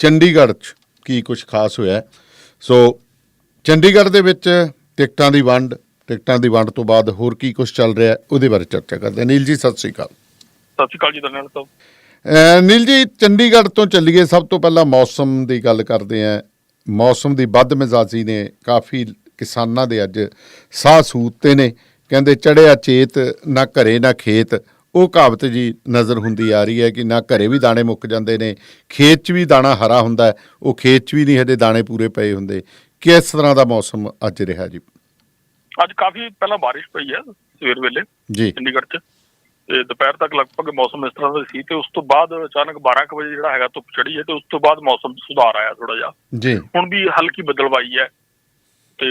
ਚੰਡੀਗੜ੍ਹ 'ਚ ਕੀ ਕੁਝ ਖਾਸ ਹੋਇਆ। ਸੋ ਚੰਡੀਗੜ੍ਹ ਦੇ ਵਿੱਚ ਟਿਕਟਾਂ ਦੀ ਵੰਡ ਟਿਕਟਾਂ ਦੀ ਵੰਡ ਤੋਂ ਬਾਅਦ ਹੋਰ ਕੀ ਕੁਝ ਚੱਲ ਰਿਹਾ ਉਹਦੇ ਬਾਰੇ ਚਰਚਾ ਕਰਦੇ ਹਾਂ। ਨੀਲ ਜੀ ਸਤਿ ਸ੍ਰੀ ਅਕਾਲ। ਸਤਿ ਸ਼੍ਰੀ ਅਕਾਲ ਜੀ ਦਰਨਲ ਸਾਹਿਬ ਨੀਲ ਜੀ ਚੰਡੀਗੜ੍ਹ ਤੋਂ ਚੱਲੀਏ ਸਭ ਤੋਂ ਪਹਿਲਾਂ ਮੌਸਮ ਦੀ ਗੱਲ ਕਰਦੇ ਆਂ ਮੌਸਮ ਦੀ ਵੱਧ ਮਿਜ਼ਾਜੀ ਨੇ ਕਾਫੀ ਕਿਸਾਨਾਂ ਦੇ ਅੱਜ ਸਾਹ ਸੂਤੇ ਨੇ। ਕਹਿੰਦੇ ਚੜਿਆ ਚੇਤ ਨਾ ਘਰੇ ਨਾ ਖੇਤ ਉਹ ਕਹਾਵਤ ਜੀ ਨਜ਼ਰ ਹੁੰਦੀ ਆ ਰਹੀ ਹੈ ਕਿ ਨਾ ਘਰੇ ਵੀ ਦਾਣੇ ਮੁੱਕ ਜਾਂਦੇ ਨੇ ਖੇਤ 'ਚ ਵੀ ਦਾਣਾ ਹਰਾ ਹੁੰਦਾ ਹੈ, ਉਹ ਖੇਤ 'ਚ ਵੀ ਨਹੀਂ ਹਜੇ ਦਾਣੇ ਪੂਰੇ ਪਏ ਹੁੰਦੇ। ਕਿਸ ਤਰ੍ਹਾਂ ਦਾ ਮੌਸਮ ਅੱਜ ਰਿਹਾ ਜੀ? ਅੱਜ ਕਾਫੀ ਪਹਿਲਾਂ ਬਾਰਿਸ਼ ਪਈ ਹੈ ਸਵੇਰ ਵੇਲੇ ਜੀ। ਚੰਡੀਗੜ੍ਹ 'ਚ ਤੇ ਦੁਪਹਿਰ ਤੱਕ ਲਗਭਗ ਮੌਸਮ ਇਸ ਤਰ੍ਹਾਂ ਦਾ ਸੀ ਤੇ ਉਸ ਤੋਂ ਬਾਅਦ ਅਚਾਨਕ 12 ਕੁ ਵਜੇ ਜਿਹੜਾ ਹੈਗਾ ਧੁੱਪ ਚੜੀ ਹੈ ਤੇ ਉਸ ਤੋਂ ਬਾਅਦ ਮੌਸਮ ਸੁਧਾਰ ਆਇਆ ਥੋੜਾ ਜਿਹਾ। ਜੀ। ਹੁਣ ਵੀ ਹਲਕੀ ਬਦਲਵਾਈ ਹੈ ਤੇ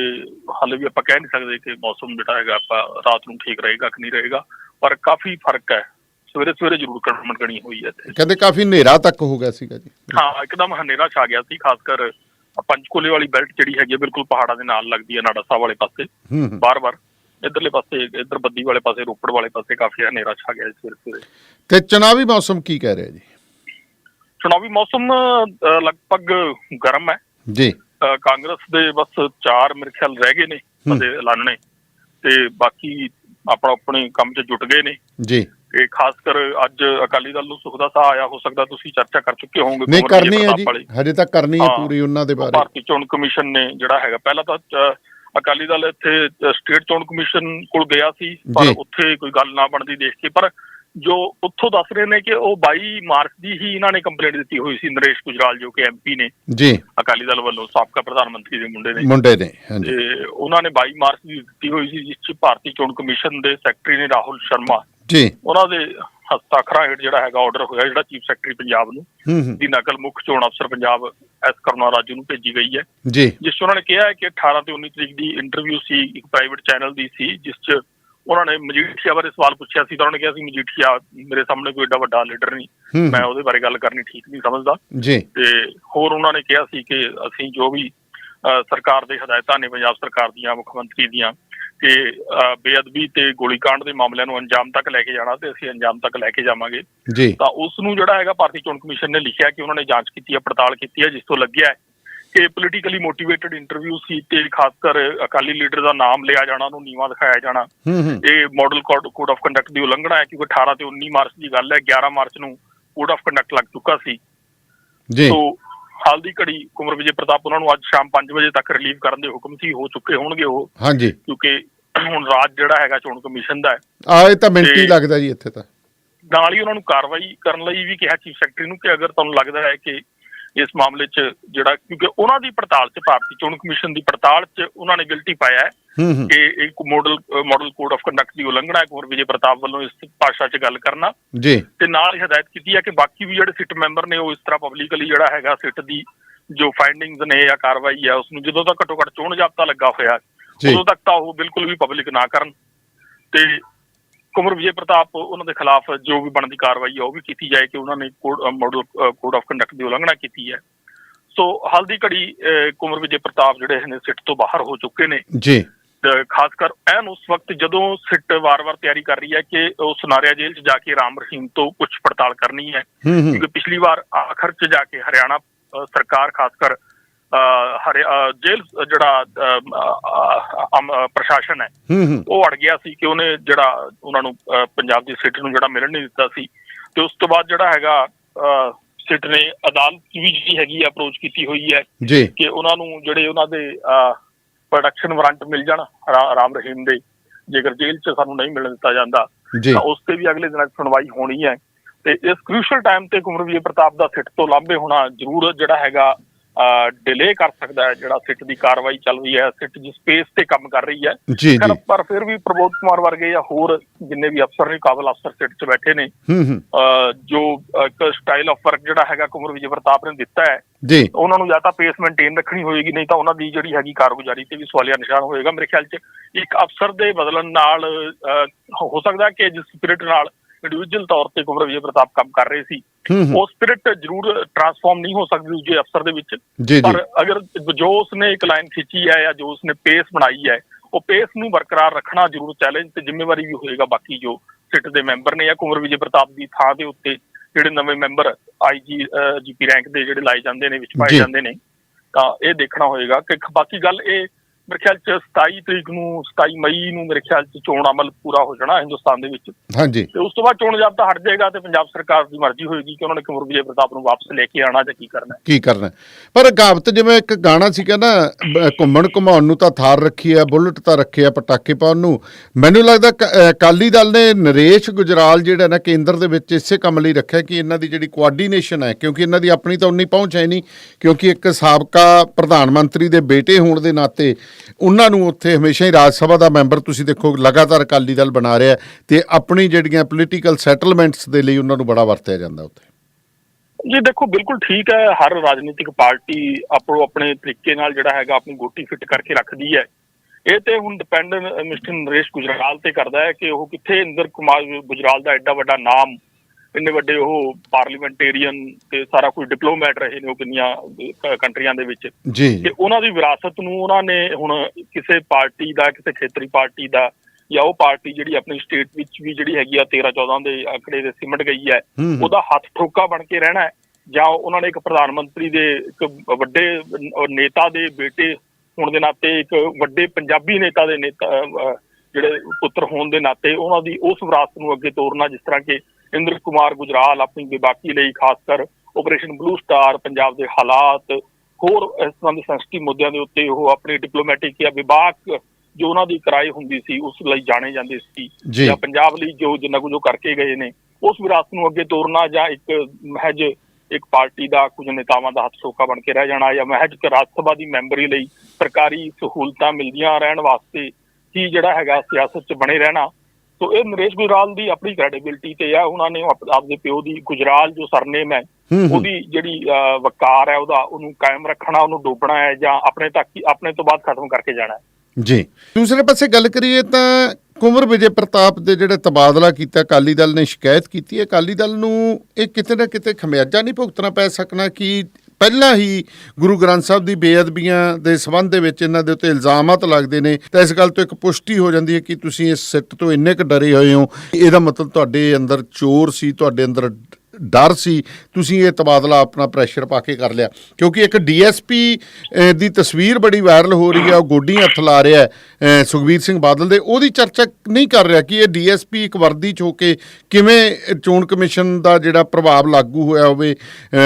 ਹਾਲੇ ਵੀ ਆਪਾਂ ਕਹਿ ਨਹੀਂ ਸਕਦੇ ਕਿ ਮੌਸਮ ਜਿਹੜਾ ਹੈਗਾ ਆਪਾਂ ਰਾਤ ਨੂੰ ਠੀਕ ਰਹੇਗਾ ਕਿ ਨਹੀਂ ਰਹੇਗਾ। ਪਰ ਕਾਫੀ ਫ਼ਰਕ ਹੈ। ਸਵੇਰੇ ਸਵੇਰੇ ਜ਼ਰੂਰ ਕਣਮਣ ਗਣੀ ਹੋਈ ਹੈ ਕਹਿੰਦੇ ਕਾਫੀ ਹਨੇਰਾ ਤੱਕ ਹੋ ਗਿਆ ਸੀਗਾ ਜੀ। ਹਾਂ ਇੱਕਦਮ ਹਨੇਰਾ ਛਾ ਗਿਆ ਸੀ ਖਾਸ ਕਰ ਪੰਚਕੂਲੇ ਵਾਲੀ ਬੈਲਟ ਜਿਹੜੀ ਹੈਗੀ ਬਿਲਕੁਲ ਪਹਾੜਾਂ ਦੇ ਨਾਲ ਲੱਗਦੀ ਹੈ ਨਾੜਾ ਸਾਹਿਬ ਵਾਲੇ ਪਾਸੇ। ਬਾਰ-ਬਾਰ। ਇਧਰਲੇ ਪਾਸੇ ਇਧਰ ਬੱਦੀ ਵਾਲੇ ਪਾਸੇ ਰੋਪੜ ਵਾਲੇ ਪਾਸੇ ਕਾਫੀ ਹਨੇਰਾ ਛਾ ਗਿਆ ਸਵੇਰੇ ਸਵੇਰੇ। ਤੇ ਚੁਣਾਵੀ ਮੌਸਮ ਕੀ ਕਹਿ ਰਿਹਾ ਜੀ? ਚੁਣਾਵੀ ਮੌਸਮ ਲਗਭਗ ਗਰਮ ਹੈ। ਜੀ। ਕਾਂਗਰਸ ਦੇ ਬਸ ਚਾਰ ਮੇਰੇ ਖਿਆਲ ਰਹਿ ਗਏ ਨੇ ਪਦੇ ਐਲਾਨਣੇ। ਤੇ ਬਾਕੀ ਆਪਣਾ ਆਪਣੇ ਕੰਮ 'ਚ ਜੁਟ ਗਏ ਨੇ ਜੀ ਤੇ ਖਾਸ ਕਰ ਅੱਜ ਅਕਾਲੀ ਦਲ ਨੂੰ ਸੁਖ ਦਾ ਸਾਹ ਆਇਆ ਹੋ ਸਕਦਾ ਤੁਸੀਂ ਚਰਚਾ ਕਰ ਚੁੱਕੇ ਹੋਵੋਗੇ ਨਹੀਂ ਕਰਨੀ ਹੈ ਜੀ। ਹਜੇ ਤੱਕ ਕਰਨੀ ਹੈ। ਪੂਰੀ ਉਹਨਾਂ ਦੇ ਬਾਰੇ ਭਾਰਤੀ ਚੋਣ ਕਮਿਸ਼ਨ ਨੇ ਜਿਹੜਾ ਹੈਗਾ ਪਹਿਲਾਂ ਤਾਂ ਅਕਾਲੀ ਦਲ ਇੱਥੇ ਸਟੇਟ ਚੋਣ ਕਮਿਸ਼ਨ ਕੋਲ ਗਿਆ ਸੀ ਪਰ। ਉੱਥੇ ਕੋਈ ਗੱਲ ਨਾ ਬਣਦੀ ਦੇਖ ਕੇ ਪਰ ਜੋ ਉੱਥੋਂ ਦੱਸ ਰਹੇ ਨੇ ਕਿ ਉਹ 22 ਮਾਰਚ ਦੀ ਹੀ ਇਹਨਾਂ ਨੇ ਕੰਪਲੇਂਟ ਦਿੱਤੀ ਹੋਈ ਸੀ ਨਰੇਸ਼ ਗੁਜਰਾਲ ਜੋ ਕਿ ਐਮਪੀ ਨੇ। ਜੀ। ਅਕਾਲੀ ਦਲ ਵੱਲੋਂ ਸਾਬਕਾ ਪ੍ਰਧਾਨ ਮੰਤਰੀ ਦੇ ਮੁੰਡੇ ਨੇ। ਮੁੰਡੇ ਨੇ ਹਾਂਜੀ। ਤੇ ਉਹਨਾਂ ਨੇ 22 ਮਾਰਚ ਦੀ ਦਿੱਤੀ ਹੋਈ ਸੀ ਜਿਸ 'ਚ ਭਾਰਤੀ ਚੋਣ ਕਮਿਸ਼ਨ ਦੇ ਸੈਕਟਰੀ ਨੇ ਰਾਹੁਲ ਸ਼ਰਮਾ। ਜੀ। ਉਹਨਾਂ ਦੇ ਹਸਤਾਖਰਾਂ ਹੇਠ ਜਿਹੜਾ ਹੈਗਾ ਆਰਡਰ ਹੋਇਆ ਜਿਹੜਾ ਚੀਫ ਸੈਕਟਰੀ ਪੰਜਾਬ ਨੂੰ ਦੀ ਨਕਲ ਮੁੱਖ ਚੋਣ ਅਫਸਰ ਪੰਜਾਬ ਐਸ ਕਰੁਣਾ ਰਾਜੂ ਨੂੰ ਭੇਜੀ ਗਈ ਹੈ। ਜੀ। ਜਿਸ 'ਚ ਉਹਨਾਂ ਨੇ ਕਿਹਾ ਹੈ ਕਿ 18 ਤੇ 19 ਤਰੀਕ ਦੀ ਇੰਟਰਵਿਊ ਸੀ ਇੱਕ ਪ੍ਰਾਈਵੇਟ ਚੈਨਲ ਦੀ ਸੀ ਜਿਸ 'ਚ ਉਹਨਾਂ ਨੇ ਮਜੀਠੀਆ ਬਾਰੇ ਸਵਾਲ ਪੁੱਛਿਆ ਸੀ ਤਾਂ ਉਹਨਾਂ ਨੇ ਕਿਹਾ ਸੀ ਮਜੀਠੀਆ ਮੇਰੇ ਸਾਹਮਣੇ ਕੋਈ ਏਡਾ ਵੱਡਾ ਲੀਡਰ ਨਹੀਂ। ਮੈਂ ਉਹਦੇ ਬਾਰੇ ਗੱਲ ਕਰਨੀ ਠੀਕ ਨਹੀਂ ਸਮਝਦਾ। ਜੀ। ਤੇ ਹੋਰ ਉਹਨਾਂ ਨੇ ਕਿਹਾ ਸੀ ਕਿ ਅਸੀਂ ਜੋ ਵੀ ਸਰਕਾਰ ਦੇ ਹਦਾਇਤਾਂ ਨੇ ਪੰਜਾਬ ਸਰਕਾਰ ਦੀਆਂ ਮੁੱਖ ਮੰਤਰੀ ਦੀਆਂ ਕਿ ਬੇਅਦਬੀ ਤੇ ਗੋਲੀकांड ਦੇ ਮਾਮਲਿਆਂ ਨੂੰ ਅੰਜਾਮ ਤੱਕ ਲੈ ਕੇ ਜਾਣਾ ਤੇ ਅਸੀਂ ਅੰਜਾਮ ਤੱਕ ਲੈ ਕੇ ਜਾਵਾਂਗੇ। ਜੀ। ਤਾਂ ਉਸ ਨੂੰ ਜਿਹੜਾ ਹੈਗਾ ਭਾਰਤੀ ਚੋਣ ਕਮਿਸ਼ਨ ਨੇ ਲਿਖਿਆ ਕਿ ਉਹਨਾਂ ਨੇ ਜਾਂਚ ਕੀਤੀ ਹੈ ਪੜਤਾਲ ਕੀਤੀ ਹੈ ਜਿਸ ਤੋਂ ਲੱਗਿਆ ਹੈ ਕਿ ਪੋਲੀਟੀਕਲੀ ਮੋਟੀਵੇਟਡ ਇੰਟਰਵਿਊ ਸੀ ਤੇ ਖਾਸ ਕਰ ਅਕਾਲੀ ਲੀਡਰ ਦਾ ਨਾਮ ਲਿਆ ਜਾਣਾ ਉਹਨੂੰ ਨੀਵਾ ਦਿਖਾਇਆ ਜਾਣਾ। ਇਹ ਮਾਡਲ ਕੋਡ ਆਫ ਕੰਡਕਟ ਦੀ ਉਲੰਘਣਾ ਹੈ ਕਿਉਂਕਿ 18 ਤੇ 19 ਮਾਰਚ ਦੀ ਗੱਲ ਹੈ 11 ਮਾਰਚ ਨੂੰ ਕੋਡ ਆਫ ਕੰਡਕਟ ਲੱਗ ਚੁੱਕਾ ਸੀ। ਜੀ। ਸੋ ਹਾਲ ਦੀ ਘੜੀ ਕੁਮਰ ਵਿਜੇ ਪ੍ਰਤਾਪ ਉਹਨਾਂ ਨੂੰ ਅੱਜ ਸ਼ਾਮ 5 ਵਜੇ ਤੱਕ ਰਿਲੀਵ ਕਰਨ ਦੇ ਹੁਕਮ ਸੀ ਹੋ ਚੁੱਕੇ ਹੋਣਗੇ ਉਹ। ਹਾਂਜੀ। ਕਿਉਂਕਿ ਹੁਣ ਰਾਜ ਜਿਹੜਾ ਹੈਗਾ ਚੋਣ ਕਮਿਸ਼ਨ ਦਾ ਆ ਇਹ ਤਾਂ ਮਿੰਟ ਲੱਗਦਾ ਜੀ ਇੱਥੇ ਤਾਂ। ਨਾਲ ਹੀ ਉਹਨਾਂ ਨੂੰ ਕਾਰਵਾਈ ਕਰਨ ਲਈ ਵੀ ਕਿਹਾ ਚੀਫ ਸੈਕਟਰੀ ਨੂੰ ਕਿ ਅਗਰ ਤੁਹਾਨੂੰ ਲੱਗਦਾ ਹੈ ਕਿ ਇਸ ਮਾਮਲੇ 'ਚ ਜਿਹੜਾ ਕਿਉਂਕਿ ਉਹਨਾਂ ਦੀ ਪੜਤਾਲ 'ਚ ਭਾਰਤੀ ਚੋਣ ਕਮਿਸ਼ਨ ਦੀ ਪੜਤਾਲ 'ਚ ਉਹਨਾਂ ਨੇ ਗਿਲਟੀ ਪਾਇਆ ਹੈ ਕਿ ਇੱਕ model model code of conduct ਦੀ ਉਲੰਘਣਾ ਹੈ ਕੁਮਰ ਵਿਜੇ ਪ੍ਰਤਾਪ ਵੱਲੋਂ ਇਸ ਭਾਸ਼ਾ 'ਚ ਗੱਲ ਕਰਨਾ। ਜੀ। ਤੇ ਨਾਲ ਹੀ ਹਦਾਇਤ ਕੀਤੀ ਹੈ ਕਿ ਬਾਕੀ ਵੀ ਜਿਹੜੇ ਸਿੱਟ ਮੈਂਬਰ ਨੇ ਉਹ ਇਸ ਤਰ੍ਹਾਂ ਪਬਲਿਕਲੀ ਜਿਹੜਾ ਹੈਗਾ ਸਿੱਟ ਦੀ ਜੋ ਫਾਈਂਡਿੰਗਸ ਨੇ ਜਾਂ ਕਾਰਵਾਈ ਹੈ ਉਸ ਨੂੰ ਜਦੋਂ ਤੱਕ ਘੱਟੋ ਘੱਟ ਚੋਣ ਜਾਬਤਾ ਲੱਗਾ ਹੋਇਆ। ਉਦੋਂ ਤੱਕ ਤਾਂ ਉਹ ਬਿਲਕੁਲ ਵੀ ਪਬਲਿਕ ਨਾ ਕਰਨ। ਤੇ ਕੁਮਰ ਵਿਜੇ ਪ੍ਰਤਾਪ ਉਹਨਾਂ ਦੇ ਖਿਲਾਫ ਜੋ ਵੀ ਬਣਦੀ ਕਾਰਵਾਈ ਹੈ ਉਹ ਵੀ ਕੀਤੀ ਜਾਏ ਕਿ ਉਹਨਾਂ ਨੇ code model code of conduct ਦੀ ਉਲੰਘਣਾ ਕੀਤੀ ਹੈ। ਸੋ ਹਾਲ ਦੀ ਘੜੀ ਕੁਮਰ ਵਿਜੇ ਪ੍ਰਤਾਪ ਜਿਹੜੇ ਨੇ ਸਿੱਟ ਤੋਂ ਬਾਹਰ ਹੋ ਚੁੱਕੇ ਨੇ। ਜੀ। ਖਾਸ ਕਰ ਐਨ ਉਸ ਵਕਤ ਜਦੋਂ ਸਿੱਟ ਵਾਰ-ਵਾਰ ਤਿਆਰੀ ਕਰ ਰਹੀ ਹੈ ਕਿ ਉਹ ਸੁਨਾਰਿਆ ਜੇਲ੍ਹ 'ਚ ਜਾ ਕੇ ਰਾਮ ਰਹੀਮ ਤੋਂ ਕੁਝ ਪੜਤਾਲ ਕਰਨੀ ਹੈ। ਕਿਉਂਕਿ ਪਿਛਲੀ ਵਾਰ ਆਖਰ 'ਚ ਜਾ ਕੇ ਹਰਿਆਣਾ ਸਰਕਾਰ ਖਾਸ ਕਰ ਜੇਲ੍ਹ ਜਿਹੜਾ ਪ੍ਰਸ਼ਾਸਨ ਹੈ ਉਹ ਅੜ ਗਿਆ ਸੀ ਕਿ ਉਹਨੇ ਜਿਹੜਾ ਉਹਨਾਂ ਨੂੰ ਪੰਜਾਬ ਦੀ ਸਿੱਟ ਨੂੰ ਜਿਹੜਾ ਮਿਲਣ ਨਹੀਂ ਦਿੱਤਾ ਸੀ। ਤੇ ਉਸ ਤੋਂ ਬਾਅਦ ਜਿਹੜਾ ਹੈਗਾ ਸਿੱਟ ਨੇ ਅਦਾਲਤ ਵੀ ਜਿਹੜੀ ਹੈਗੀ ਅਪਰੋਚ ਕੀਤੀ ਹੋਈ ਹੈ ਕਿ ਉਹਨਾਂ ਨੂੰ ਜਿਹੜੇ ਉਹਨਾਂ ਦੇ ਪ੍ਰੋਡਕਸ਼ਨ ਵਾਰੰਟ ਮਿਲ ਜਾਣ ਰਾ- ਰਾਮ ਰਹੀਮ ਦੇ। ਜੇਕਰ ਜੇਲ੍ਹ 'ਚ ਸਾਨੂੰ ਨਹੀਂ ਮਿਲਣ ਦਿੱਤਾ ਜਾਂਦਾ ਤਾਂ ਉਸ ਤੇ ਵੀ ਅਗਲੇ ਦਿਨਾਂ 'ਚ ਸੁਣਵਾਈ ਹੋਣੀ ਹੈ। ਤੇ ਇਸ ਕ੍ਰੂਸ਼ਲ ਟਾਈਮ ਤੇ ਕੁਮਰ ਵਿਜੇ ਪ੍ਰਤਾਪ ਦਾ ਸਿੱਟ ਤੋਂ ਲਾਂਭੇ ਹੋਣਾ ਜ਼ਰੂਰ ਜਿਹੜਾ ਹੈਗਾ ਡਿਲੇ ਕਰ ਸਕਦਾ ਹੈ ਜਿਹੜਾ ਸਿੱਟ ਦੀ ਕਾਰਵਾਈ ਚੱਲ ਰਹੀ ਹੈ ਸਿੱਟ ਜਿਸ ਸਪੇਸ ਤੇ ਕੰਮ ਕਰ ਰਹੀ ਹੈ। ਪਰ- ਫਿਰ ਵੀ ਪ੍ਰਬੋਧ ਕੁਮਾਰ ਵਰਗੇ ਜਾਂ ਹੋਰ ਜਿੰਨੇ ਵੀ ਅਫਸਰ ਨੇ ਕਾਬਲ ਅਫਸਰ ਸਿੱਟ 'ਚ ਬੈਠੇ ਨੇ ਜੋ ਇੱਕ ਸਟਾਈਲ ਆਫ ਵਰਕ ਜਿਹੜਾ ਹੈਗਾ ਕੁਮਰ ਵਿਜੇ ਪ੍ਰਤਾਪ ਨੇ ਦਿੱਤਾ ਹੈ ਜੀ। ਉਹਨਾਂ ਨੂੰ ਜਾਂ ਤਾਂ ਪੇਸ ਮੇਨਟੇਨ ਰੱਖਣੀ ਹੋਏਗੀ ਨਹੀਂ ਤਾਂ ਉਹਨਾਂ ਦੀ ਜਿਹੜੀ ਹੈਗੀ ਕਾਰਗੁਜ਼ਾਰੀ ਤੇ ਵੀ ਸਵਾਲੀਆ ਨਿਸ਼ਾਨ ਹੋਏਗਾ। ਮੇਰੇ ਖਿਆਲ 'ਚ ਇੱਕ ਅਫਸਰ ਦੇ ਬਦਲਣ ਨਾਲ ਹੋ ਸਕਦਾ ਕਿ ਜਿਸ ਸਪਿਰਿਟ ਨਾਲ ਇੰਡੀਵਿਜੂਅਲ ਤੌਰ ਤੇ ਕੁਮਰ ਵਿਜੇ ਪ੍ਰਤਾਪ ਕੰਮ ਕਰ ਰਹੇ ਸੀ। ਉਹ ਸਪਿਰਿਟ ਜ਼ਰੂਰ ਟਰਾਂਸਫਾਰਮ ਨਹੀਂ ਹੋ ਸਕਦੀ ਦੂਜੇ ਅਫਸਰ ਦੇ ਵਿੱਚ। ਪਰ ਅਗਰ ਜੋ ਉਸਨੇ ਇੱਕ ਲਾਈਨ ਖਿੱਚੀ ਹੈ ਜਾਂ ਜੋ ਉਸਨੇ ਪੇਸ ਬਣਾਈ ਹੈ ਉਹ ਪੇਸ ਨੂੰ ਬਰਕਰਾਰ ਰੱਖਣਾ ਜ਼ਰੂਰ ਚੈਲੰਜ ਤੇ ਜ਼ਿੰਮੇਵਾਰੀ ਵੀ ਹੋਏਗਾ ਬਾਕੀ ਜੋ ਸਿੱਟ ਦੇ ਮੈਂਬਰ ਨੇ ਜਾਂ ਕੁਮਰ ਵਿਜੇ ਪ੍ਰਤਾਪ ਦੀ ਥਾਂ ਦੇ ਉੱਤੇ ਜਿਹੜੇ ਨਵੇਂ ਮੈਂਬਰ ਆਈਜੀ ਜੀਪੀ ਰੈਂਕ ਦੇ ਜਿਹੜੇ ਲਾਏ ਜਾਂਦੇ ਨੇ ਵਿੱਚ ਪਾਏ। ਜਾਂਦੇ ਨੇ ਤਾਂ ਇਹ ਦੇਖਣਾ ਹੋਏਗਾ। ਕਿ ਬਾਕੀ ਗੱਲ ਇਹ ਮੇਰੇ ਖਿਆਲ ਚ 27 ਤਰੀਕ ਨੂੰ 27 ਮਈ ਨੂੰ ਮੇਰੇ ਖਿਆਲ ਚ ਚੋਣ ਅਮਲ ਪੂਰਾ ਹੋ ਜਾਣਾ ਹਿੰਦੁਸਤਾਨ ਦੇ ਵਿੱਚ ਹਾਂਜੀ ਤੇ ਉਸ ਤੋਂ ਬਾਅਦ ਚੋਣ ਜਾਬਤਾ ਹਟ ਜਾਏਗਾ ਤੇ ਪੰਜਾਬ ਸਰਕਾਰ ਦੀ ਮਰਜ਼ੀ ਹੋਏਗੀ ਕਿ ਉਹਨਾਂ ਨੇ ਕੁਮਰ ਵਿਜੇ ਪ੍ਰਤਾਪ ਨੂੰ ਵਾਪਸ ਲੈ ਕੇ ਆਣਾ ਜਾਂ ਕੀ ਕਰਨਾ ਹੈ। ਕੀ ਕਰਨਾ? ਪਰ ਕਹਾਵਤ ਜਿਵੇਂ ਇੱਕ ਗਾਣਾ ਸੀ ਕਹਿੰਦਾ ਘੁੰਮਣ ਘੁਮਾਉਣ ਨੂੰ ਤਾਂ ਥਾਰ ਰੱਖੀ ਆ ਬੁਲਟ ਤਾਂ ਰੱਖਿਆ ਪਟਾਕੇ ਪਾਉਣ ਨੂੰ ਮੈਨੂੰ ਲੱਗਦਾ ਕ- ਅ, ਅਕਾਲੀ ਦਲ ਨੇ ਨਰੇਸ਼ ਗੁਜਰਾਲ ਜਿਹੜਾ ਨਾ ਕੇਂਦਰ ਦੇ ਵਿੱਚ ਇਸੇ ਕੰਮ ਲਈ ਰੱਖਿਆ ਕਿ ਇਹਨਾਂ ਦੀ ਜਿਹੜੀ ਕੋਆਰਡੀਨੇਸ਼ਨ ਹੈ ਕਿਉਂਕਿ ਇਹਨਾਂ ਦੀ ਆਪਣੀ ਤਾਂ ਉਨੀ ਪਹੁੰਚ ਹੈ ਨਹੀਂ ਕਿਉਂਕਿ ਇੱਕ ਸਾਬਕਾ ਪ੍ਰਧਾਨ ਮੰਤਰੀ ਦੇ ਬੇਟੇ ਹੋਣ ਦੇ ਨਾਤੇ ਉਹਨਾਂ ਨੂੰ ਉੱਥੇ ਹਮੇਸ਼ਾ ਹੀ ਰਾਜ ਸਭਾ ਦਾ ਮੈਂਬਰ ਤੁਸੀਂ ਦੇਖੋ, ਲਗਾਤਾਰ ਅਕਾਲੀ ਦਲ ਬਣਾ ਰਿਹਾ ਤੇ ਆਪਣੀ ਜਿਹੜੀਆਂ ਪੋਲੀਟੀਕਲ ਸੈਟਲਮੈਂਟਸ ਦੇ ਲਈ ਉਹਨਾਂ ਨੂੰ ਬੜਾ ਵਰਤਿਆ ਜਾਂਦਾ ਉੱਥੇ। ਜੀ, ਦੇਖੋ, ਬਿਲਕੁਲ ਠੀਕ ਹੈ, ਹਰ ਰਾਜਨੀਤਿਕ ਪਾਰਟੀ ਆਪੋ ਆਪਣੇ ਤਰੀਕੇ ਨਾਲ ਜਿਹੜਾ ਹੈਗਾ ਆਪਣੀ ਗੋਟੀ ਫਿੱਟ ਕਰਕੇ ਰੱਖਦੀ ਹੈ। ਇਹ ਤੇ ਹੁਣ ਡਿਪੈਂਡ ਮਿਸਟਰ ਨਰੇਸ਼ ਗੁਜਰਾਲ ਤੇ ਕਰਦਾ ਹੈ ਕਿ ਉਹ ਕਿੱਥੇ ਇੰਦਰ ਕੁਮਾਰ ਗੁਜਰਾਲ ਦਾ ਐਡਾ ਵੱਡਾ ਨਾਮ ਇੰਨੇ ਵੱਡੇ ਉਹ ਪਾਰਲੀਮੈਂਟੇਰੀਅਨ ਤੇ ਸਾਰਾ ਕੁਝ ਡਿਪਲੋਮੈਟ ਰਹੇ ਨੇ ਉਹ ਕਿੰਨੀਆਂ ਕੰਟਰੀਆਂ ਦੇ ਵਿੱਚ। ਜੀ। ਤੇ ਉਹਨਾਂ ਦੀ ਵਿਰਾਸਤ ਨੂੰ ਉਹਨਾਂ ਨੇ ਹੁਣ ਕਿਸੇ ਪਾਰਟੀ ਦਾ ਕਿਸੇ ਖੇਤਰੀ ਪਾਰਟੀ ਦਾ ਜਾਂ ਉਹ ਪਾਰਟੀ ਜਿਹੜੀ ਆਪਣੀ ਸਟੇਟ ਵਿੱਚ ਵੀ ਜਿਹੜੀ ਹੈਗੀ ਆ 13 14 ਦੇ ਆંકੜੇ ਦੇ ਸਿਮਟ ਗਈ ਹੈ। ਉਹਦਾ ਹੱਥ ਠੋਕਾ ਬਣ ਕੇ ਰਹਿਣਾ ਹੈ। ਜਾਂ ਉਹਨਾਂ ਨੇ ਇੱਕ ਪ੍ਰਧਾਨ ਮੰਤਰੀ ਦੇ ਇੱਕ ਵੱਡੇ ਨੇਤਾ ਦੇ ਬੇਟੇ ਹੋਣ ਦੇ ਨਾਤੇ ਇੱਕ ਵੱਡੇ ਪੰਜਾਬੀ ਨੇਤਾ ਦੇ ਨੇਤਾ ਜਿਹੜੇ ਪੁੱਤਰ ਹੋਣ ਦੇ ਨਾਤੇ ਉਹਨਾਂ ਦੀ ਉਸ ਵਿਰਾਸਤ ਨੂੰ ਅੱਗੇ ਤੋਰਨਾ ਜਿਸ ਤਰ੍ਹਾਂ ਕਿ ਇੰਦਰ ਕੁਮਾਰ ਗੁਜਰਾਲ ਆਪਣੀ ਬੇਬਾਕੀ ਲਈ ਖਾਸ ਕਰ ਆਪਰੇਸ਼ਨ ਬਲੂ ਸਟਾਰ ਪੰਜਾਬ ਦੇ ਹਾਲਾਤ ਹੋਰ ਇਸ ਤਰ੍ਹਾਂ ਦੇ ਸੈਂਸਿਟਿਵ ਮੁੱਦਿਆਂ ਦੇ ਉੱਤੇ ਉਹ ਆਪਣੀ ਡਿਪਲੋਮੈਟਿਕ ਜਾਂ ਵਿਭਾਗ ਜੋ ਉਹਨਾਂ ਦੀ ਕਰਾਈ ਹੁੰਦੀ ਸੀ ਉਸ ਲਈ ਜਾਣੇ ਜਾਂਦੇ ਸੀ ਜੀ। ਪੰਜਾਬ ਲਈ ਜੋ ਜਿੰਨਾ ਕੁਝ ਉਹ ਕਰਕੇ ਗਏ ਨੇ ਉਸ ਵਿਰਾਸਤ ਨੂੰ ਅੱਗੇ ਤੋਰਨਾ ਜਾਂ ਇੱਕ ਮਹਿਜ ਇੱਕ ਪਾਰਟੀ ਦਾ ਕੁਝ ਨੇਤਾਵਾਂ ਦਾ ਹੱਥ ਸੋਕਾ ਬਣ ਕੇ ਰਹਿ ਜਾਣਾ ਜਾਂ ਮਹਿਜ ਰਾਜ ਸਭਾ ਦੀ ਮੈਂਬਰੀ ਲਈ ਸਰਕਾਰੀ ਸਹੂਲਤਾਂ ਮਿਲਦੀਆਂ ਰਹਿਣ ਵਾਸਤੇ ਹੀ ਜਿਹੜਾ ਹੈਗਾ ਸਿਆਸਤ 'ਚ ਬਣੇ ਰਹਿਣਾ ਸੋ ਇਹ ਨਰੇਸ਼ ਗੁਜਰਾਲ ਦੀ ਆਪਣੀ ਕ੍ਰੈਡੀਬਿਲਿਟੀ ਤੇ ਆ ਉਹਨਾਂ ਨੇ ਆਪ- ਆਪਦੇ ਪਿਓ ਦੀ ਗੁਜਰਾਲ ਜੋ ਸਰਨੇਮ ਹੈ। ਉਹਦੀ ਜਿਹੜੀ ਵਕਾਰ ਹੈ ਉਹਦਾ ਉਹਨੂੰ ਕਾਇਮ ਰੱਖਣਾ ਉਹਨੂੰ ਡੋਬਣਾ ਹੈ ਜਾਂ ਆਪਣੇ ਤੱਕ ਹੀ ਆਪਣੇ ਤੋਂ ਬਾਅਦ ਖਤਮ ਕਰਕੇ ਜਾਣਾ ਹੈ ਜੀ ਦੂਸਰੇ ਪਾਸੇ ਗੱਲ ਕਰੀਏ ਤਾਂ ਕੁੰਵਰ ਵਿਜੇ ਪ੍ਰਤਾਪ ਦੇ ਜਿਹੜੇ ਤਬਾਦਲਾ ਕੀਤਾ ਅਕਾਲੀ ਦਲ ਨੇ ਸ਼ਿਕਾਇਤ ਕੀਤੀ ਹੈ ਅਕਾਲੀ ਦਲ ਨੂੰ ਇਹ ਕਿਤੇ ਨਾ ਕਿਤੇ ਖਮਿਆਜਾ ਨਹੀਂ ਭੁਗਤਣਾ ਪੈ ਸਕਣਾ ਕਿ ਪਹਿਲਾਂ ਹੀ ਗੁਰੂ ਗ੍ਰੰਥ ਸਾਹਿਬ ਦੀ ਬੇਅਦਬੀਆਂ ਦੇ ਸੰਬੰਧ ਦੇ ਵਿੱਚ ਇਹਨਾਂ ਦੇ ਉੱਤੇ ਇਲਜ਼ਾਮਾਤ ਲੱਗਦੇ ਨੇ, ਤਾਂ ਇਸ ਗੱਲ ਤੋਂ ਇੱਕ ਪੁਸ਼ਟੀ ਹੋ ਜਾਂਦੀ ਹੈ ਕਿ ਤੁਸੀਂ ਇਸ ਸਿੱਟ ਤੋਂ ਇੰਨੇ ਕੁ ਡਰੇ ਹੋਏ ਹੋ ਇਹਦਾ ਮਤਲਬ ਤੁਹਾਡੇ ਅੰਦਰ ਚੋਰ ਸੀ, ਤੁਹਾਡੇ ਅੰਦਰ ਡਰ ਸੀ, ਤੁਸੀਂ ਇਹ ਤਬਾਦਲਾ ਆਪਣਾ ਪ੍ਰੈਸ਼ਰ ਪਾ ਕੇ ਕਰ ਲਿਆ। ਕਿਉਂਕਿ ਇੱਕ ਡੀਐਸਪੀ ਦੀ ਤਸਵੀਰ ਬੜੀ ਵਾਇਰਲ ਹੋ ਰਹੀ ਹੈ, ਉਹ ਗੋਡੀ ਹੱਥ ਲਾ ਰਿਹਾ ਹੈ ਸੁਖਬੀਰ ਸਿੰਘ ਬਾਦਲ ਦੇ। ਉਹਦੀ ਚਰਚਾ ਨਹੀਂ ਕਰ ਰਿਹਾ ਕਿ ਇਹ ਡੀਐਸਪੀ ਇੱਕ ਵਰਦੀ ਚ ਹੋ ਕੇ ਕਿਵੇਂ ਚੋਣ ਕਮਿਸ਼ਨ ਦਾ ਜਿਹੜਾ ਪ੍ਰਭਾਵ ਲਾਗੂ ਹੋਇਆ ਹੋਵੇ